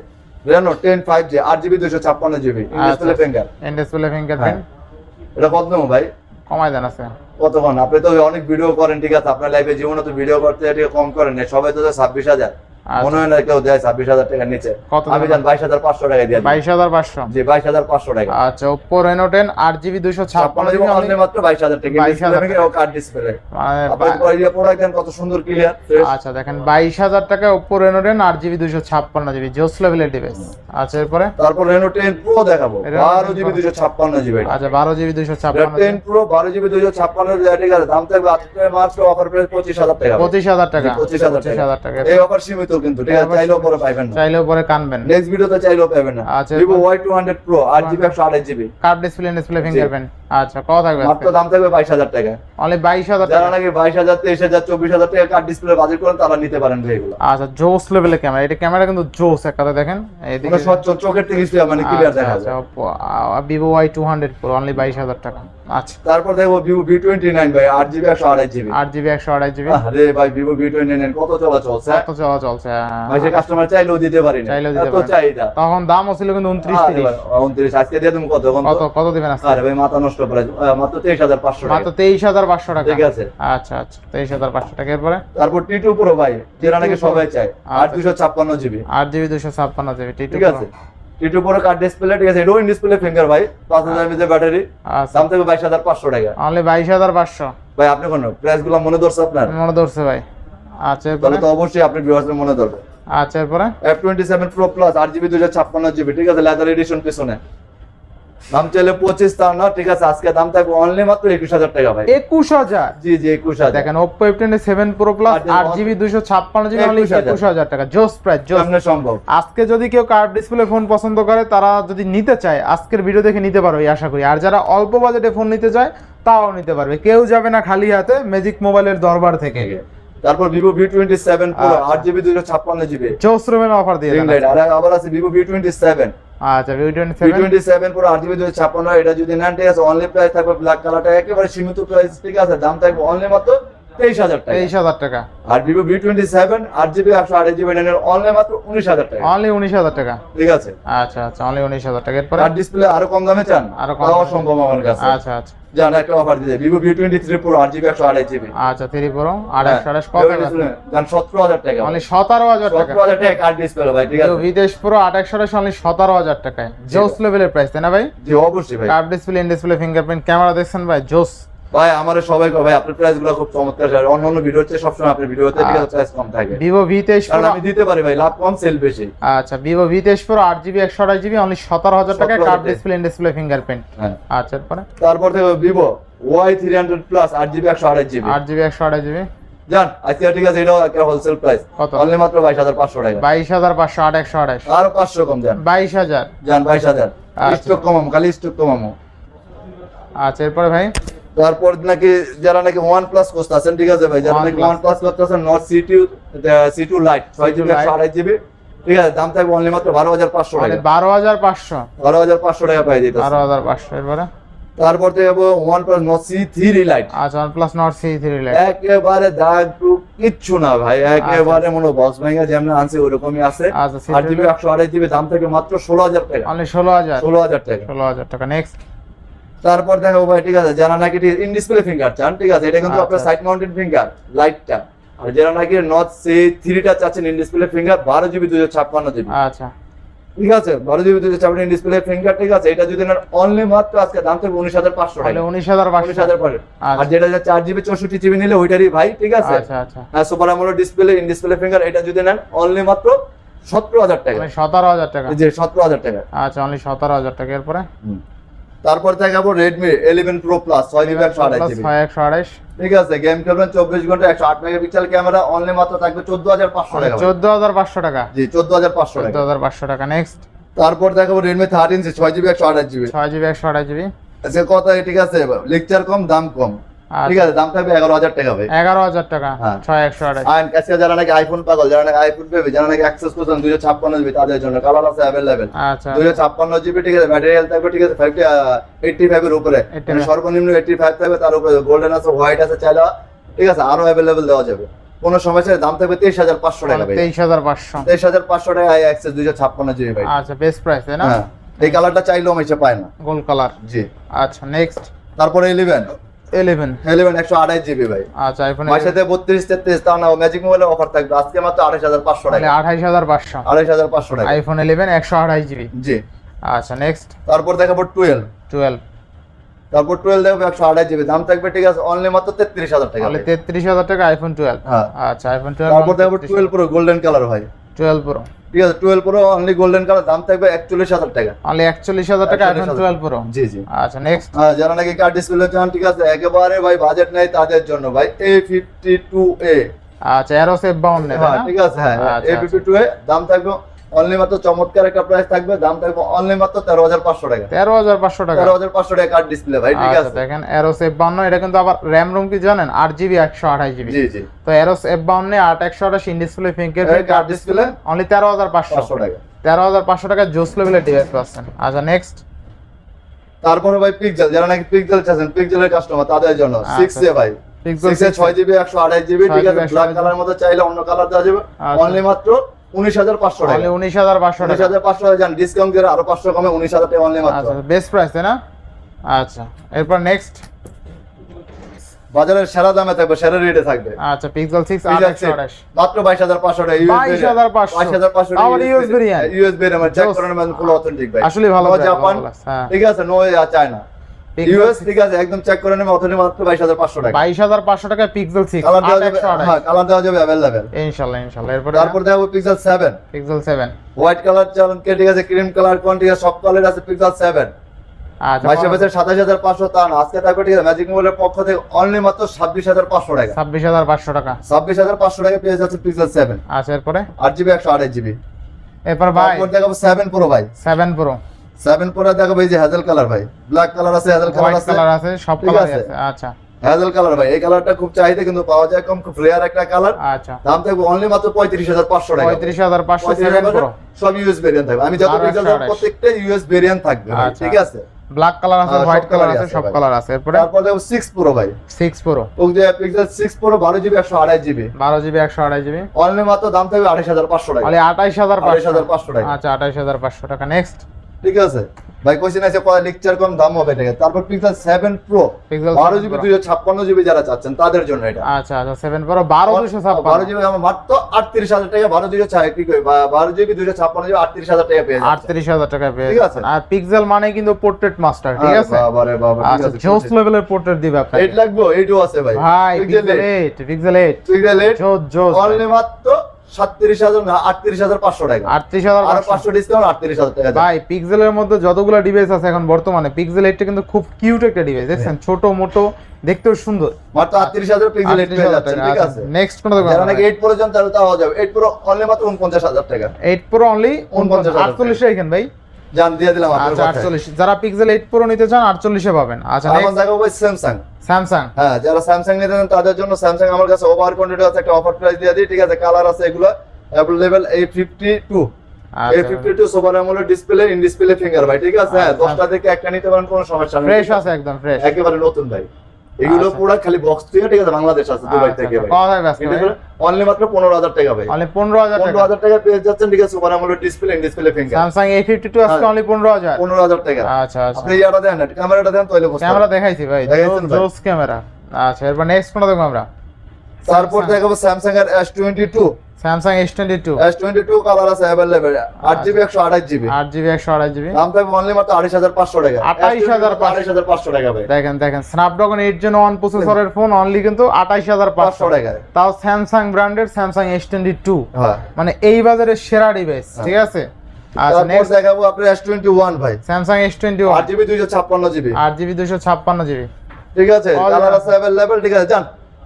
Speaker 2: রেনো টেন ফাইভ জি আট জিবি দুশো ছাপ্পান্ন জিবি।
Speaker 1: আচ্ছা।
Speaker 2: ডিসপ্লে ফিঙ্গার
Speaker 1: ডিসপ্লে ফিঙ্গারপ্রিন্ট
Speaker 2: এটা কত নেব ভাই?
Speaker 1: কমাই দেন আছে।
Speaker 2: কতক্ষণ? আপনি তো অনেক ভিডিও করেন ঠিক আছে? আপনার লাইফে জীবনে তো ভিডিও করতে কম করেন সবাই তো ছাব্বিশ হাজার। মনে হয় না কেউ দেয় ছাব্বিশ হাজার টাকার নিচে। আমি
Speaker 1: দেবেন?
Speaker 2: বাইশ হাজার পাঁচশো টাকা দিয়ে
Speaker 1: বাইশ হাজার পাঁচশো।
Speaker 2: জি বাইশ হাজার পাঁচশো টাকা।
Speaker 1: আচ্ছা ওপো রেনো টেন আট জিবি দুশো ছাপ্পান্ন
Speaker 2: ছাপ্পান্ন
Speaker 1: জিবি
Speaker 2: জিবি অনলি মাত্র বাইশ হাজার টাকা।
Speaker 1: 22,000
Speaker 2: ডিসপ্লে কার্ড ডিসপ্লে
Speaker 1: মানে
Speaker 2: আপনার
Speaker 1: বা-
Speaker 2: প্রোডাক্ট দেন কত সুন্দর ক্লিয়ার
Speaker 1: আচ্ছা দেখেন বাইশ হাজার টাকা ওপো রেনো টেন আট জিবি দুশো ছাপ্পান্ন জিবি জোস লেভেলের ডিভাইস আচ্ছা এরপরে?
Speaker 2: তারপর রেনো টেন প্রো দেখাবো। বারো জিবি। দুশো ছাপ্পান্ন জিবি।
Speaker 1: আচ্ছা বারো জিবি দুশো ছাপ্পান্ন
Speaker 2: টেন প্রো বারো জিবি দুশো ছাপ্পান্ন ঠিক আছে। দাম থাকবে আজকে মাত্র অফার প্রাইস পঁচিশ হাজার টাকা।
Speaker 1: পঁচিশ হাজার টাকা।
Speaker 2: পঁচিশ হাজার
Speaker 1: পঁচিশ হাজার টাকা।
Speaker 2: এই অফার সীমিত কিন্তু ঠিক আছে? চাইলেও পরে পাইবেন না।
Speaker 1: চাইলেও পরে কানবেন।
Speaker 2: নেক্সট ভিডিওতে চাইলেও পাবেন না।
Speaker 1: আচ্ছা,
Speaker 2: আট জিবি একশো আঠাশ GB
Speaker 1: curved display display fingerprint আচ্ছা কত থাকবে
Speaker 2: মাত্র দাম থাকবে বাইশ হাজার টাকা।
Speaker 1: অনলি বাইশ হাজার
Speaker 2: যারা নাকি বাইশ হাজার তেইশ হাজার চব্বিশ হাজার টাকা কার্ড ডিসপ্লে বাজেট করেন তারা নিতে পারেন ভাই এগুলো।
Speaker 1: আচ্ছা জোস লেভেলের ক্যামেরা এটা ক্যামেরা কিন্তু জোস এক কথা দেখেন। এইদিকে
Speaker 2: মানে স্বচ্ছ চোখের থেকে মানে ক্লিয়ার দেখা যায়।
Speaker 1: Vivo Y two hundred pro only বাইশ হাজার টাকা। আচ্ছা।
Speaker 2: তারপর দেখব ভিভো ভি টোয়েন্টি নাইন ভাই আট জিবি একশো আড়াই জিবি
Speaker 1: আট জিবি একশো আড়াই জিবি
Speaker 2: আরে ভাই ভিভো ভি টোয়েন্টি নাইন কত চলা চলছে?
Speaker 1: কত চলা চলছে।
Speaker 2: ভাই সে কাস্টমার চাইলেও দিতে পারি না।
Speaker 1: চাইলেও দিতে পারে।
Speaker 2: চাহিদা।
Speaker 1: তখন দামও ছিল কিন্তু উনত্রিশ তিরিশ।
Speaker 2: উনত্রিশ আজকে দিয়ে তুমি কত?
Speaker 1: কত কত দিবেন আজকে?
Speaker 2: আরে ভাই মাথা নষ্ট করে মাত্র তেইশ হাজার পাঁচশো
Speaker 1: মাত্র
Speaker 2: টাকা
Speaker 1: তেইশ হাজার পাঁচশো টাকা।
Speaker 2: ঠিক আছে।
Speaker 1: আচ্ছা আচ্ছা তেইশ হাজার পাঁচশো টাকা। এরপরে?
Speaker 2: তারপর টি টু প্রো ভাই যেটা নাকি সবাই চায়। আট
Speaker 1: আচ্ছা।
Speaker 2: দুশো ছাপ্পান্ন জিবি
Speaker 1: আট জিবি দুশো ছাপ্পান্ন জিবি টি
Speaker 2: ঠিক আছে। টি টু কার্ড ডিসপ্লে ঠিক আছে? এটাও ডিসপ্লে ফিঙ্গার ভাই। পাঁচ হাজার ব্যাটারি
Speaker 1: আচ্ছা।
Speaker 2: দাম থেকে বাইশ হাজার পাঁচশো টাকা।
Speaker 1: অনলি বাইশ হাজার পাঁচশো।
Speaker 2: ভাই আপনি কোন? প্রাইসগুলো মনে ধরছে আপনার?
Speaker 1: মনে ধরছে ভাই। আচ্ছা
Speaker 2: তাহলে তো অবশ্যই আপনি ভিউয়ারদের মনে ধরবে।
Speaker 1: আচ্ছা এরপরে?
Speaker 2: F twenty seven pro plus আট জিবি দুশো ছাপ্পান্ন জিবি ঠিক আছে? লেদার এডিশন পিছনে। দাম চাইলে পঁচিশ তার না ঠিক আছে আজকে দাম থাকবে অনলি মাত্র একুশ হাজার টাকা ভাই।
Speaker 1: একুশ হাজার?
Speaker 2: জি জি একুশ হাজার।
Speaker 1: দেখেন Oppo F twenty seven pro plus
Speaker 2: আট
Speaker 1: জিবি দুশো ছাপ্পান্ন জিবি অনলি একুশ হাজার। টাকা জোস প্রাইস জোস
Speaker 2: সম্ভব।
Speaker 1: আজকে যদি কেউ কার্ড ডিসপ্লে ফোন পছন্দ করে তারা যদি নিতে চায় আজকের ভিডিও দেখে নিতে পারবে এই আশা করি। আর যারা অল্প বাজেটে ফোন নিতে চায় তাও নিতে পারবে। কেউ যাবে না খালি হাতে ম্যাজিক মোবাইলের দরবার থেকে।
Speaker 2: তারপর Vivo V twenty seven
Speaker 1: pro.
Speaker 2: আট জিবি দুশো ছাপ্পান্ন জিবি
Speaker 1: জোস রুমের অফার দিয়ে
Speaker 2: আর আবার আছে ভিভো ভি টোয়েন্টি সেভেন
Speaker 1: আচ্ছা
Speaker 2: ভি
Speaker 1: সেভেন
Speaker 2: টোয়েন্টি সেভেন পুরো আরজিবি 256 এটা যদি নেন ঠিক আছে অনলি প্রাইস থাকবে ব্ল্যাক কালারটা একেবারে সীমিত প্রাইস ঠিক আছে দাম থাকবে অনলি মাত্র তেইশ হাজার টাকা।
Speaker 1: তেইশ হাজার টাকা।
Speaker 2: আর ভিভো ভি টোয়েন্টি সেভেন আট জিবি একশো আঠাশ জিবি অনলি মাত্র উনিশ হাজার টাকা।
Speaker 1: অনলি উনিশ হাজার টাকা।
Speaker 2: ঠিক আছে?
Speaker 1: আচ্ছা আচ্ছা অনলি উনিশ হাজার টাকা। এরপর?
Speaker 2: আর ডিসপ্লে আরও কম দামে চান?
Speaker 1: আরও কম
Speaker 2: সম্ভব আমার কাছে।
Speaker 1: আচ্ছা আচ্ছা।
Speaker 2: জান একটা অফার দিতে Vivo V twenty three pro আট জিবি একশো আঠাশ জিবি
Speaker 1: আচ্ছা থ্রি প্রো আড়াইশো
Speaker 2: হ্যাঁ।
Speaker 1: কত
Speaker 2: জান সতেরো হাজার টাকা।
Speaker 1: মানে সতেরো হাজার
Speaker 2: সতেরো হাজার টাকা কার্ড ডিসপ্লে ভাই ঠিক আছে?
Speaker 1: বিদেশ পুরো আঠাশশো আড়াইশো অনলি সতেরো হাজার টাকায়। জোস লেভেলের প্রাইস তাই না ভাই?
Speaker 2: জি অবশ্যই ভাই।
Speaker 1: Curved display in display fingerprint camera দেখছেন ভাই? জোস
Speaker 2: ভাই আমার সবাই কয়, ভাই আপনার প্রাইসগুলো খুব চমৎকার হয় অন্য অন্য ভিডিও হচ্ছে সবসময় আপনার ভিডিওতে ঠিক আছে
Speaker 1: আচ্ছা।
Speaker 2: প্রাইস কম থাকে।
Speaker 1: ভিভো ভি তেইশ প্রো
Speaker 2: আমি দিতে পারি ভাই লাভ কম সেল বেশি।
Speaker 1: আচ্ছা ভিভো ভি তেইশ প্রো আট জিবি একশো আড়াই জিবি অনলি সতেরো হাজার টাকায়
Speaker 2: 17,000
Speaker 1: কার্ড
Speaker 2: টাকা।
Speaker 1: ডিসপ্লে ইন ডিসপ্লে ফিঙ্গারপ্রিন্ট
Speaker 2: হ্যাঁ।
Speaker 1: আচ্ছা এরপরে
Speaker 2: তারপর থেকে Vivo Y three hundred plus আট জিবি একশো আঠাশ জিবি
Speaker 1: আট জিবি একশো আড়াই জিবি
Speaker 2: জান আজকে ঠিক আছে এটাও একটা হোলসেল প্রাইস
Speaker 1: কত?
Speaker 2: অনলি মাত্র বাইশ হাজার পাঁচশো টাকা।
Speaker 1: বাইশ হাজার পাঁচশো আট একশো আড়াইশ
Speaker 2: আরও পাঁচশো কম যান
Speaker 1: বাইশ হাজার। আচ্ছা।
Speaker 2: স্টক কমাম খালি স্টক কমামো।
Speaker 1: আচ্ছা এরপরে ভাই?
Speaker 2: তারপর নাকি যারা নাকি ওয়ান প্লাস করতেছেন ঠিক আছে ভাই? যারা নাকি ওয়ান প্লাস করতেছেন Nord C two C two lite ছয় জিবি একশো আঠাশ জিবি ঠিক আছে? দাম থাকবে অনলি মাত্র বারো হাজার পাঁচশো
Speaker 1: মানে
Speaker 2: টাকা।
Speaker 1: বারো হাজার পাঁচশো।
Speaker 2: বারো হাজার পাঁচশো টাকা পাই দিতে
Speaker 1: বারো হাজার পাঁচশো এরপরে
Speaker 2: তারপর থেকে OnePlus Nord C three lite
Speaker 1: আচ্ছা OnePlus Nord C three lite
Speaker 2: একেবারে দাগ টুক কিচ্ছু না ভাই একেবারে মনে বস ভেঙে যেমন আনছে ওরকমই আছে।
Speaker 1: আচ্ছা
Speaker 2: আট জিবি একশো আঠাশ জিবি দাম থেকে মাত্র ষোলো হাজার টাকা।
Speaker 1: অনলি ষোলো হাজার।
Speaker 2: ষোলো হাজার টাকা।
Speaker 1: ষোলো হাজার টাকা। নেক্সট
Speaker 2: তারপর দেখো ভাই ঠিক আছে যারা নাকি ইন ডিসপ্লে ফিঙ্গার চান ঠিক আছে এটা কিন্তু
Speaker 1: আচ্ছা।
Speaker 2: আপনার সাইড মাউন্টেন ফিঙ্গার লাইটটা আর যারা নাকি নট সি থ্রিটা চাচ্ছেন ইন ডিসপ্লে ফিঙ্গার বারো জিবি দুশো ছাপ্পান্ন জিবি
Speaker 1: আচ্ছা।
Speaker 2: ঠিক আছে বারো জিবি দুশো ছাপ্পান্ন ডিসপ্লে ফিঙ্গার ঠিক আছে এটা যদি অনলি মাত্র আজকে দাম থেকে উনিশ হাজার পাঁচশো টাকা।
Speaker 1: উনিশ হাজার
Speaker 2: উনিশ হাজার পরে আর
Speaker 1: আচ্ছা।
Speaker 2: যেটা চার জিবি চৌষট্টি জিবি নিলে ওইটারই ভাই ঠিক আছে।
Speaker 1: আচ্ছা আচ্ছা।
Speaker 2: হ্যাঁ super display in display finger এটা যদি নেন অনলি মাত্র সতেরো হাজার টাকা।
Speaker 1: মানে সতেরো হাজার টাকা।
Speaker 2: সতেরো হাজার টাকা।
Speaker 1: আচ্ছা অনলি সতেরো হাজার টাকা এরপরে?
Speaker 2: তারপর দেখাবো জিবি একশো আঠাশ জিবি
Speaker 1: একশো আড়াইশ।
Speaker 2: ঠিক আছে গেম খেলবেন চব্বিশ ঘণ্টা একশো আট মেগাপিক্সেল ক্যামেরা অনলি মাত্র থাকবে চোদ্দ হাজার পাঁচশো টাকা। ভাই।
Speaker 1: চোদ্দ হাজার পাঁচশো টাকা।
Speaker 2: জি চোদ্দ হাজার পাঁচশো
Speaker 1: চোদ্দ
Speaker 2: টাকা
Speaker 1: হাজার পাঁচশো টাকা নেক্সট
Speaker 2: তারপর দেখাবো জিবি
Speaker 1: ছয় জিবি একশো আড়াই জিবি
Speaker 2: আজকে কথা ঠিক আছে লেকচার কম দাম কম।
Speaker 1: আচ্ছা।
Speaker 2: ঠিক আছে দাম থাকবে এগারো হাজার টাকা ভাই।
Speaker 1: এগারো হাজার টাকা
Speaker 2: হ্যাঁ।
Speaker 1: ছয় একশো
Speaker 2: আর আজকে যারা নাকি আইফোন পাগল যারা নাকি আইফোন পেবে যারা নাকি অ্যাক্সেস করছেন দুইশো ছাপ্পান্ন জিবি তাদের জন্য কালার আছে অ্যাভেলেবেল
Speaker 1: আচ্ছা।
Speaker 2: দুইশো ছাপ্পান্ন জিবি ঠিক আছে ম্যাটেরিয়াল থাকবে ঠিক আছে ফাইভ এইটটি ফাইভ এর উপরে।
Speaker 1: 85
Speaker 2: মানে সর্বনিম্ন এইটটি ফাইভ থাকবে তার উপরে গোল্ডেন আছে হোয়াইট আছে চাইলে ঠিক আছে আরও অ্যাভেলেবেল দেওয়া যাবে। কোনো সমস্যা দাম থাকবে তেইশ হাজার পাঁচশো টাকা
Speaker 1: তেইশ হাজার পাঁচশো।
Speaker 2: তেইশ হাজার পাঁচশো টাকা অ্যাক্সেস দুইশো ছাপ্পান্ন জিবি ভাই।
Speaker 1: আচ্ছা বেস্ট প্রাইস তাই না?
Speaker 2: হ্যাঁ। এই কালারটা চাইলেও আমি পায় না।
Speaker 1: গোল্ড কালার
Speaker 2: জি।
Speaker 1: আচ্ছা নেক্সট
Speaker 2: তারপরে ইলেভেন
Speaker 1: ইলেভেন
Speaker 2: ইলেভেন একশো আঠাশ জিবি ভাই।
Speaker 1: আচ্ছা আইফোন
Speaker 2: আমার সাথে বত্রিশ তেত্রিশ তাও না ম্যাজিক মোবাইলের অফার থাকবে। আজকে মাত্র আঠাশ হাজার পাঁচশো
Speaker 1: তাহলে
Speaker 2: টাকা আঠাশ হাজার পাঁচশো। টাকা।
Speaker 1: আইফোন ইলেভেন একশো আঠাইশ জিবি
Speaker 2: জি।
Speaker 1: আচ্ছা নেক্সট
Speaker 2: তারপর দেখাবো টুয়েলভ
Speaker 1: টুয়েলভ
Speaker 2: তারপর টুয়েলভ দেখাবো একশো আঠাশ জিবি দাম থাকবে ঠিক আছে অনলি মাত্র তেত্রিশ হাজার টাকা
Speaker 1: তাহলে
Speaker 2: ভাই।
Speaker 1: তেত্রিশ হাজার টাকা আইফোন টুয়েলভ
Speaker 2: হ্যাঁ।
Speaker 1: আচ্ছা আইফোন টুয়েলভ
Speaker 2: তারপর দেখাবো টুয়েলভ প্রো গোল্ডেন কালার ভাই।
Speaker 1: টুয়েলভ প্রো
Speaker 2: ঠিক আছে twelve pro only golden colour দাম থাকবে একচল্লিশ হাজার টাকা।
Speaker 1: অনলি একচল্লিশ হাজার টাকা আইফোন
Speaker 2: 41,000
Speaker 1: টুয়েলভ প্রো
Speaker 2: জি জি।
Speaker 1: আচ্ছা নেক্সট
Speaker 2: হ্যাঁ যারা নাকি কার্ড ডিসপ্লে চান ঠিক আছে একেবারে ভাই বাজেট নাই তাদের জন্য ভাই এ ফিফটি টু এ
Speaker 1: আচ্ছা এরো সেফ বাউন্ন
Speaker 2: হ্যাঁ ঠিক আছে হ্যাঁ
Speaker 1: আচ্ছা,
Speaker 2: এ ফিফটি টু এ দাম থাকবে অনলি মাত্র চমৎকার একটা প্রাইস থাকবে। দাম থাকবে অনলি মাত্র তেরো হাজার পাঁচশো টাকা।
Speaker 1: তেরো হাজার পাঁচশো টাকা।
Speaker 2: তেরো হাজার পাঁচশো টাকা কার্ড ডিসপ্লে ভাই ঠিক
Speaker 1: আচ্ছা
Speaker 2: আছে?
Speaker 1: দেখেন এরো সেফ বাউন্ন এটা কিন্তু আবার র্যাম রুম কি জানেন? আট জিবি একশো আঠাশ জিবি
Speaker 2: জি জি।
Speaker 1: তো এরো সেফ বাউন্ন আট একশো আঠাশ in display
Speaker 2: finger curved display
Speaker 1: only তেরো হাজার পাঁচশো।
Speaker 2: টাকা।
Speaker 1: তেরো হাজার পাঁচশো টাকা জোস লেভেলের ডিভাইস পাচ্ছেন। আচ্ছা নেক্সট
Speaker 2: তারপরে ভাই পিক্সেল যারা নাকি পিক্সেল চাচ্ছেন পিক্সেলের কাস্টমার তাদের জন্য
Speaker 1: আচ্ছা।
Speaker 2: সিক্স এ ভাই। সিক্স এ ছয় জিবি একশো আঠাশ জিবি ঠিক
Speaker 1: 6
Speaker 2: আছে ব্ল্যাক কালার মধ্যে চাইলে অন্য কালার দেওয়া যাবে।
Speaker 1: আচ্ছা।
Speaker 2: অনলি মাত্র উনিশ হাজার পাঁচশো টাকা।
Speaker 1: উনিশ হাজার পাঁচশো
Speaker 2: উনিশ হাজার পাঁচশো টাকা যান ডিসকাউন্ট করে আরও পাঁচশো কমে উনিশ হাজার টাকা অনলি মাত্র।
Speaker 1: আচ্ছা বেস্ট প্রাইস তাই না? আচ্ছা এরপর নেক্সট
Speaker 2: বাজারের সেরা দামে থাকবে সেরা রেটে থাকবে।
Speaker 1: আচ্ছা পিক্সেল সিক্স আট একশো আঠাশ
Speaker 2: মাত্র বাইশ হাজার পাঁচশো টাকা
Speaker 1: 22,500
Speaker 2: বাইশ হাজার পাঁচশো।
Speaker 1: আবার USB variant।
Speaker 2: USB RAM check
Speaker 1: Just-
Speaker 2: করেন ফুল অথেন্টিক ভাই।
Speaker 1: আসলে ভালো
Speaker 2: জাপান
Speaker 1: হ্যাঁ।
Speaker 2: ঠিক আছে নো চায়না। ইউএস ঠিক আছে একদম চেক করে নেবে অথেন্টিক মাত্র বাইশ হাজার পাঁচশো টাকা।
Speaker 1: বাইশ হাজার পাঁচশো টাকা পিক্সেল সিক্স
Speaker 2: কালার দেওয়া যাবে হ্যাঁ কালার দেওয়া যাবে অ্যাভেলেবেল
Speaker 1: ইনশাল্লাহ ইনশাল্লাহ। এরপরে
Speaker 2: তারপর দেখাবো Pixel seven
Speaker 1: Pixel seven
Speaker 2: white colour চালান কে ঠিক আছে ক্রিম কালার কোন সব কালার আছে পিক্সেল সেভেন
Speaker 1: আচ্ছা
Speaker 2: বাইশে বাইশে সাতাশ হাজার পাঁচশো তা আজকে থাকবে ঠিক আছে ম্যাজিক মোবাইলের পক্ষ থেকে অনলি মাত্র ছাব্বিশ হাজার পাঁচশো টাকা।
Speaker 1: ছাব্বিশ হাজার পাঁচশো টাকা।
Speaker 2: ছাব্বিশ হাজার পাঁচশো টাকা পেয়ে যাচ্ছে পিক্সেল সেভেন
Speaker 1: আচ্ছা এরপরে?
Speaker 2: আট জিবি একশো আঠাশ জিবি
Speaker 1: এরপর ভাই?
Speaker 2: দেখাবো সেভেন প্রো ভাই।
Speaker 1: সেভেন প্রো
Speaker 2: সেভেন প্রো দেখাবো এই যে হ্যাজেল কালার ভাই। ব্ল্যাক কালার আছে হ্যাজেল কালার আছে।
Speaker 1: কালার আছে সব কালার
Speaker 2: আছে।
Speaker 1: আচ্ছা।
Speaker 2: হ্যাজেল কালার ভাই এই কালারটা খুব চাহিদা কিন্তু পাওয়া যায় কম খুব রেয়ার একটা কালার।
Speaker 1: আচ্ছা।
Speaker 2: দাম থাকবে অনলি মাত্র পঁয়ত্রিশ হাজার পাঁচশো টাকা।
Speaker 1: পঁয়ত্রিশ হাজার পাঁচশো
Speaker 2: 35,000
Speaker 1: সেভেন প্রো
Speaker 2: সব ইউএস ভেরিয়েন্ট থাকবে। আমি যত পিক্সেল
Speaker 1: 128
Speaker 2: প্রত্যেকটা ইউএস ভেরিয়েন্ট থাকবে
Speaker 1: আচ্ছা।
Speaker 2: ঠিক আছে?
Speaker 1: ব্ল্যাক কালার আছে
Speaker 2: হ্যাঁ,
Speaker 1: হোয়াইট কালার আছে সব কালার আছে। এরপরে?
Speaker 2: তারপর দেখো সিক্স প্রো ভাই।
Speaker 1: সিক্স প্রো
Speaker 2: ও যে পিক্সেল সিক্স প্রো বারো জিবি একশো আড়াই জিবি
Speaker 1: বারো জিবি একশো আড়াই জিবি
Speaker 2: অনলি মাত্র দাম থাকবে আড়াইশ হাজার পাঁচশো টাকা।
Speaker 1: হাজার
Speaker 2: পাঁচশো। টাকা।
Speaker 1: আচ্ছা আঠাইশ হাজার পাঁচশো টাকা। নেক্সট
Speaker 2: ঠিক আছে? ভাই কোশ্চেন আছে কয় লেকচার কম দাম হবে আছে তারপর পিক্সেল সেভেন প্রো
Speaker 1: Pixel
Speaker 2: বারো জিবি
Speaker 1: Pro।
Speaker 2: দুইশো ছাপ্পান্ন জিবি যারা চাচ্ছেন তাদের জন্য এটা।
Speaker 1: আচ্ছা আচ্ছা সেভেন প্রো বারো দুশো
Speaker 2: বারো
Speaker 1: ছাপ্পান্ন।
Speaker 2: জিবি আমার মাত্র আটত্রিশ হাজার টাকা বারো দুশো ছায় কি কই বা- বারো জিবি দুশো ছাপ্পান্ন জিবি আটত্রিশ হাজার টাকা পেয়ে যাচ্ছে।
Speaker 1: আটত্রিশ হাজার টাকা পেয়ে
Speaker 2: ঠিক আছে।
Speaker 1: আর পিক্সেল মানে কিন্তু পোর্ট্রেট মাস্টার ঠিক আছে?
Speaker 2: বাবা রে বাবা
Speaker 1: আচ্ছা জোস লেভেলের পোর্ট্রেট দিবে আপনাকে।
Speaker 2: এইট লাগবে? এইটও আছে ভাই।
Speaker 1: ভাই
Speaker 2: Pixel
Speaker 1: Pixel eight Pixel eight
Speaker 2: Pixel eight
Speaker 1: জোস জোস
Speaker 2: অনলি মাত্র সাতত্রিশ হাজার আটত্রিশ হাজার পাঁচশো টাকা।
Speaker 1: আটত্রিশ হাজার
Speaker 2: আরও পাঁচশো। ডিসকাউন্ট আটত্রিশ হাজার টাকা
Speaker 1: ভাই পিক্সেলের মধ্যে যতগুলো ডিভাইস আছে এখন বর্তমানে পিক্সেল এইটটা কিন্তু খুব কিউট একটা ডিভাইস দেখছেন? ছোট মোটো দেখতেও সুন্দর।
Speaker 2: মাত্র আটত্রিশ হাজার পিক্সেল এইট পেয়ে যাচ্ছেন ঠিক আছে?
Speaker 1: নেক্সট কোন
Speaker 2: যারা নাকি এইট পর্যন্ত তাহলে তাও যাবে। এইট প্রো অনলি মাত্র উনপঞ্চাশ হাজার টাকা।
Speaker 1: এইট প্রো অনলি
Speaker 2: 49,000
Speaker 1: আটচল্লিশ রাখেন ভাই।
Speaker 2: জান দিয়ে দিলাম আপনার
Speaker 1: আচ্ছা
Speaker 2: কথায়।
Speaker 1: আটচল্লিশ। যারা পিক্সেল 8 প্রো নিতে চান 48 এ পাবেন। আচ্ছা
Speaker 2: আমার জায়গা হবে স্যামসাং
Speaker 1: স্যামসাং
Speaker 2: হ্যাঁ যারা স্যামসাং নিতে চান তাদের জন্য স্যামসাং আমার কাছে ওভার কোয়ান্টিটি আছে একটা অফার প্রাইস দিয়ে দিই ঠিক আছে? কালার আছে এগুলো অ্যাভেলেবল এই ফিফটি টু এই
Speaker 1: আচ্ছা।
Speaker 2: Fifty two super AMOLED display in display finger ভাই ঠিক আছে? হ্যাঁ
Speaker 1: আচ্ছা।
Speaker 2: দশটা থেকে একটা নিতে পারেন কোনো সমস্যা নেই।
Speaker 1: ফ্রেশ আছে একদম ফ্রেশ
Speaker 2: একেবারে নতুন ভাই। এগুলো
Speaker 1: আচ্ছা।
Speaker 2: পুরো খালি বক্স থেকে ঠিক আছে বাংলাদেশ আছে দুবাই থেকে ভাই। অনলি মাত্র পনেরো হাজার টাকা ভাই।
Speaker 1: অনলি পনেরো হাজার
Speaker 2: পনেরো
Speaker 1: টাকা
Speaker 2: হাজার টাকা পেয়ে যাচ্ছেন ঠিক আছে super AMOLED display
Speaker 1: display finger Samsung A fifty
Speaker 2: two.
Speaker 1: Only পনেরো হাজার।
Speaker 2: পনেরো হাজার টাকা।
Speaker 1: আচ্ছা আচ্ছা।
Speaker 2: আপনি ইয়াটা দেন না ক্যামেরাটা দেন তাহলে
Speaker 1: ক্যামেরা দেখাইছি ভাই? জোস ক্যামেরা। আচ্ছা এরপর নেক্সট কোনটা দেখব আমরা?
Speaker 2: তারপর দেখাবো স্যামসাং এর S twenty two
Speaker 1: Samsung S twenty two
Speaker 2: S twenty two colour আছে অ্যাভেলেবেল আট জিবি একশো আঠাশ জিবি
Speaker 1: আট জিবি একশো আড়াই জিবি
Speaker 2: দাম থাকবে অনলি মাত্র আড়াইশ হাজার পাঁচশো টাকা।
Speaker 1: 28,500
Speaker 2: আড়াইশ হাজার পাঁচশো টাকা
Speaker 1: দেখেন দেখেন স্ন্যাপড্রাগন এইট জেন ওয়ান প্রসেসরের ফোন অনলি কিন্তু আঠাইশ হাজার পাঁচশো।
Speaker 2: টাকায়।
Speaker 1: তাও স্যামসাং ব্র্যান্ডের স্যামসাং এস টোয়েন্টি টু
Speaker 2: হ্যাঁ।
Speaker 1: মানে এই বাজারের সেরা ডিভাইস ঠিক আছে? আচ্ছা নেক্সট
Speaker 2: দেখাবো আপনি এস টোয়েন্টি ওয়ান ভাই।
Speaker 1: স্যামসাং এস টোয়েন্টি
Speaker 2: আট জিবি দুইশো ছাপ্পান্ন জিবি
Speaker 1: আট জিবি দুশো ছাপ্পান্ন জিবি
Speaker 2: ঠিক আছে কালার আছে অ্যাভেলেবেল ঠিক আছে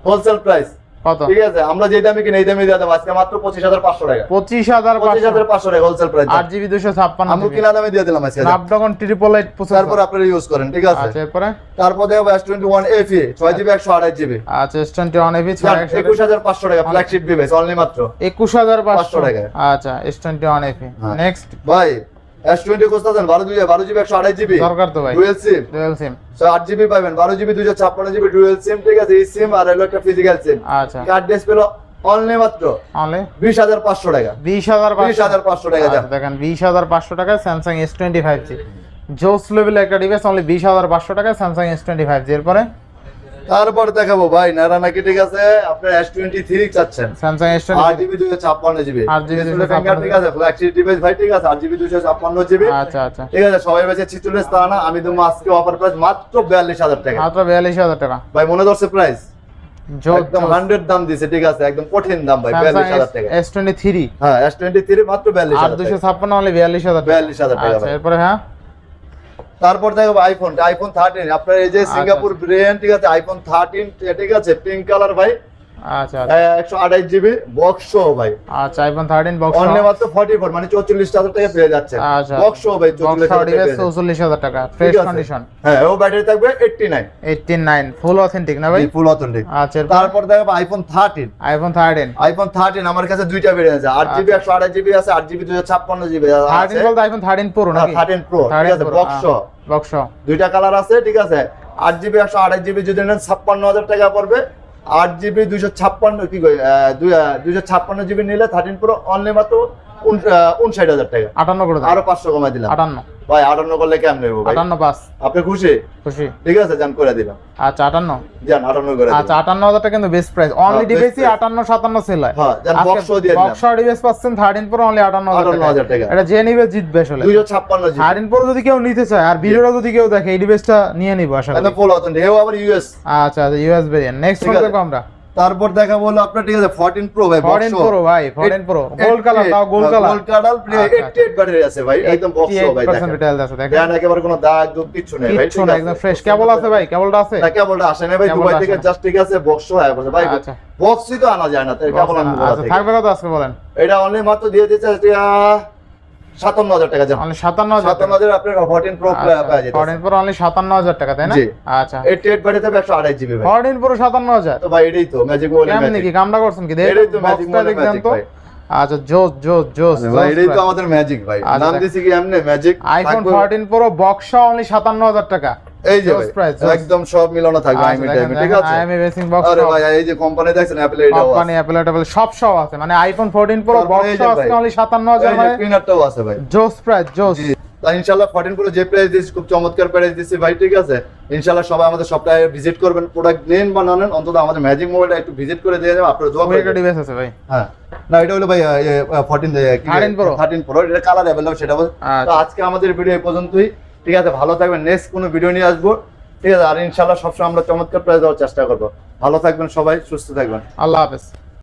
Speaker 2: হোলসেল প্রাইস
Speaker 1: কত?
Speaker 2: ঠিক আছে আমরা যে দামে কিনে এই দামে দিয়ে দেবো। আজকে মাত্র পঁচিশ হাজার পাঁচশো টাকা।
Speaker 1: পঁচিশ হাজার
Speaker 2: পঁচিশ। হাজার পাঁচশো টাকা হোলসেল প্রাইস
Speaker 1: আট জিবি দুশো ছাপ্পান্ন
Speaker 2: আমরা কিনা দামে দিয়ে দিলাম আজকে
Speaker 1: স্ন্যাপড্রাগন ট্রিপল এইট
Speaker 2: তারপর আপনারা ইউজ করেন ঠিক আছে?
Speaker 1: আচ্ছা এরপরে?
Speaker 2: তারপর দেখব এস টোয়েন্টি ওয়ান এফি ছয় জিবি একশো আঠাশ জিবি।
Speaker 1: আচ্ছা এস টোয়েন্টি ওয়ান এভি একুশ
Speaker 2: হাজার পাঁচশো টাকা ফ্ল্যাগশিপ ডিভাইস অনলি মাত্র।
Speaker 1: একুশ হাজার পাঁচশো।
Speaker 2: টাকা।
Speaker 1: আচ্ছা এস টোয়েন্টি ওয়ান এফি
Speaker 2: হ্যাঁ।
Speaker 1: নেক্সট
Speaker 2: ভাই এস টোয়েন্টি কোস্তাছেন বারো দুই বারো জিবি একশো জিবি।
Speaker 1: দরকার তো ভাই।
Speaker 2: ডুয়েল সিম
Speaker 1: ডুয়েল সিম
Speaker 2: আট জিবি পাবেন বারো জিবি দুইশো ছাপ্পান্ন জিবি ডুয়েল সিম ঠিক আছে? এই সিম আর হলো একটা ফিজিক্যাল সিম
Speaker 1: আচ্ছা।
Speaker 2: কার্ড ডিসপ্লে অনলি মাত্র
Speaker 1: অনলি
Speaker 2: বিশ হাজার পাঁচশো টাকা।
Speaker 1: বিশ হাজার
Speaker 2: বিশ হাজার পাঁচশো টাকা যান
Speaker 1: আচ্ছা, দেখেন বিশ হাজার পাঁচশো টাকায় Samsung S twenty five G জোস লেভেল একটা ডিভাইস অনলি বিশ হাজার পাঁচশো টাকায় Samsung S twenty five G এরপরে?
Speaker 2: তারপর দেখাবো ভাই নারা নাকি ঠিক আছে? আপনার এস টোয়েন্টি থ্রি চাচ্ছেন।
Speaker 1: স্যামসাং এস
Speaker 2: আট জিবি দুশো ছাপ্পান্ন জিবি
Speaker 1: 8GB
Speaker 2: ঠিক আছে? ফ্ল্যাগশিপ ডিভাইস ভাই ঠিক আছে? আট জিবি দুশো ছাপ্পান্ন জিবি
Speaker 1: আচ্ছা আচ্ছা।
Speaker 2: ঠিক আছে সবাই ছিচল্লিশ তা না আমি দেবো আজকে অফার প্রাইস মাত্র বিয়াল্লিশ হাজার টাকা।
Speaker 1: মাত্র বিয়াল্লিশ হাজার টাকা।
Speaker 2: ভাই মনে ধরছে প্রাইস একদম হান্ড্রেড দাম দিছে ঠিক আছে? একদম কঠিন দাম ভাই বিয়াল্লিশ হাজার টাকা।
Speaker 1: এস টোয়েন্টি থ্রি
Speaker 2: হ্যাঁ এস টোয়েন্টি থ্রি মাত্র বিয়াল্লিশ হাজার
Speaker 1: দুশো
Speaker 2: টাকা।
Speaker 1: ছাপ্পান্ন হলে বিয়াল্লিশ হাজার টাকা।
Speaker 2: 42,000 টাকা
Speaker 1: আচ্ছা এরপরে হ্যাঁ?
Speaker 2: তারপর দেখো আইফোন আইফোন থার্টিন আপনার এই যে সিঙ্গাপুর ব্র্যান্ড ঠিক আছে? আইফোন থার্টিন ঠিক আছে? পিঙ্ক কালার ভাই।
Speaker 1: আচ্ছা আচ্ছা।
Speaker 2: একশো আঠাইশ জিবি বক্স ভাই।
Speaker 1: আচ্ছা আইফোন থার্টিন বক্স
Speaker 2: মাত্র মানে চৌচল্লিশ হাজার টাকা পেয়ে যাচ্ছে।
Speaker 1: আচ্ছা
Speaker 2: বক্স ভাই চৌচল্লিশ হাজার টাকা
Speaker 1: ফ্রেশ? কন্ডিশন
Speaker 2: হ্যাঁ ও ব্যাটারি থাকবে
Speaker 1: ফুল অথেন্টিক না ভাই?
Speaker 2: ফুল অথেন্টিক
Speaker 1: আচ্ছা
Speaker 2: তারপর দেখো iPhone thirteen
Speaker 1: iPhone thirteen
Speaker 2: iPhone thirteen আমার কাছে দুইটা আছে। আট জিবি একশো আঠাশ জিবি আছে জিবি জিবি
Speaker 1: বলতে আইফোন থার্টিন প্রো নাকি?
Speaker 2: থার্টিন প্রো ঠিক আছে বক্স
Speaker 1: বক্স
Speaker 2: দুইটা কালার আছে ঠিক আছে। জিবি একশো আঠাশ জিবি যদি নেন ছাপ্পান্ন হাজার টাকা পড়বে। আট জিবি দুইশো ছাপ্পান্ন কি দুইশো ছাপ্পান্ন জিবি নিলে থার্টিন প্রো অনলি মাত্র উনষাট হাজার টাকা।
Speaker 1: আটান্ন করে
Speaker 2: আরও পাঁচশো কমাই দিলাম।
Speaker 1: আটান্ন।
Speaker 2: ভাই আটান্ন করলে কেমন নেব
Speaker 1: আটান্ন পাঁচ
Speaker 2: আপনি খুশি?
Speaker 1: খুশি।
Speaker 2: ঠিক আছে করে দিলাম।
Speaker 1: আচ্ছা আটান্ন।
Speaker 2: আটান্ন করে
Speaker 1: আচ্ছা আটান্ন হাজার টাকা কিন্তু বেস্ট প্রাইস অনলি
Speaker 2: হ্যাঁ,
Speaker 1: ডিভাইসই আটান্ন সাতান্ন সেল হয়।
Speaker 2: হ্যাঁ,
Speaker 1: ডিভাইস পাচ্ছেন থার্টিন প্রো অনলি আটান্ন হাজার টাকা। এটা যে নিবে জিতবে আসলে।
Speaker 2: দুইশো ছাপ্পান্ন
Speaker 1: থার্টিন প্রো যদি কেউ নিতে চায় আর ভিডিওটা যদি কেউ দেখে এই ডিভাইসটা নিয়ে নিবো আশা করি।
Speaker 2: ফুল অথেন্টিক এও আবার ইউএস
Speaker 1: আচ্ছা আচ্ছা ইউএস ভেরিয়েন্ট নেক্সট ফোন দেখব আমরা।
Speaker 2: তারপর দেখা বলল আপনার ঠিক আছে 14 প্রো ভাই
Speaker 1: ফরেন প্রো ভাই ফরেন প্রো গোল্ড কালার দাও গোল্ড কালার
Speaker 2: গোল্ড কালার
Speaker 1: আচ্ছা,
Speaker 2: 88 ব্যাটারি আছে ভাই একদম বক্স ভাই দেখেন।
Speaker 1: ডিটেইলস আছে দেখেন।
Speaker 2: দেন একেবারে কোনো দাগ দুগ কিচ্ছু নেই ভাই
Speaker 1: কিচ্ছু না একদম ফ্রেশ কেবল আছে ভাই কেবলটা আছে?
Speaker 2: না কেবলটা আসে না ভাই দুবাই থেকে জাস্ট ঠিক আছে বক্স হয়ে গেছে ভাই
Speaker 1: আচ্ছা।
Speaker 2: বক্সই তো আনা যায় না তাই কেবল আনব
Speaker 1: আচ্ছা
Speaker 2: থেকে?
Speaker 1: থাকবে কত আজকে বলেন?
Speaker 2: এটা অনলি মাত্র দিয়ে দিচ্ছে সাতান্ন হাজার টাকা
Speaker 1: সাতান্ন হাজার
Speaker 2: সাতান্ন হাজার আপনার ফোরটিন প্রো পাওয়া যেতে
Speaker 1: ফরেন প্রো অনলি সাতান্ন হাজার টাকা তাই না? আচ্ছা।
Speaker 2: এইটি একশো আড়াই জিবি
Speaker 1: প্রো সাতান্ন হাজার।
Speaker 2: তো ভাই এটাই তো ম্যাজিক ওয়াল
Speaker 1: কেমন কি কামটা করছেন কি?
Speaker 2: এটাই তো
Speaker 1: তো? আচ্ছা জোস জোস জোস
Speaker 2: ভাই এটাই তো আমাদের ম্যাজিক ভাই।
Speaker 1: আচ্ছা,
Speaker 2: নাম দিছি কি এমনি? ম্যাজিক
Speaker 1: আইফোন ফোরটিন প্রো বক্সা অনলি সাতান্ন হাজার টাকা।
Speaker 2: এই যে
Speaker 1: Joss
Speaker 2: ভাই,
Speaker 1: price, Joss।
Speaker 2: একদম সব মিলানো থাকবে
Speaker 1: আচ্ছা,
Speaker 2: আইমি
Speaker 1: দেখেন,
Speaker 2: টাইমি ঠিক
Speaker 1: দেখেন,
Speaker 2: আছে
Speaker 1: IMEI বেসিং বক্স
Speaker 2: আরে ভাই এই যে কোম্পানি দেখছেন অ্যাপল এটাও
Speaker 1: কোম্পানি
Speaker 2: আছে
Speaker 1: অ্যাপেল টেবল সব সব আছে মানে আইফোন ফোরটিন প্রো
Speaker 2: তারপরে এই
Speaker 1: বক্স
Speaker 2: যে
Speaker 1: আজকে
Speaker 2: ভাই।
Speaker 1: অনলি সাতান্ন হাজার
Speaker 2: এই যে
Speaker 1: মানে
Speaker 2: প্রিন্টারটাও আছে ভাই
Speaker 1: জোস প্রাইস জোস
Speaker 2: জি তা ইনশাআল্লাহ 14 প্রো যে প্রাইস দিছি খুব চমৎকার প্রাইস দিছি ভাই ঠিক আছে ইনশাআল্লাহ সবাই আমাদের সপ্তাহে ভিজিট করবেন প্রোডাক্ট নেন বা না নেন অন্তত আমাদের ম্যাজিক মোবাইলটা একটু ভিজিট করে দিয়ে যাবেন আপনারা দোয়া
Speaker 1: ওই একটা
Speaker 2: করবেন
Speaker 1: ডিভাইস আছে ভাই
Speaker 2: হ্যাঁ না এটা হলো ভাই 14
Speaker 1: 13 Pro।
Speaker 2: 13 প্রো এটা কালার अवेलेबल সেটা বল তো
Speaker 1: আচ্ছা।
Speaker 2: আজকে আমাদের ভিডিও এই পর্যন্তই ঠিক আছে, ভালো থাকবেন। নেক্সট কোনো ভিডিও নিয়ে আসব। ঠিক আছে, আর ইনশাল্লাহ সবসময় আমরা চমৎকার প্রায় দেওয়ার চেষ্টা করব। ভালো থাকবেন সবাই, সুস্থ থাকবেন।
Speaker 1: আল্লাহ হাফেজ।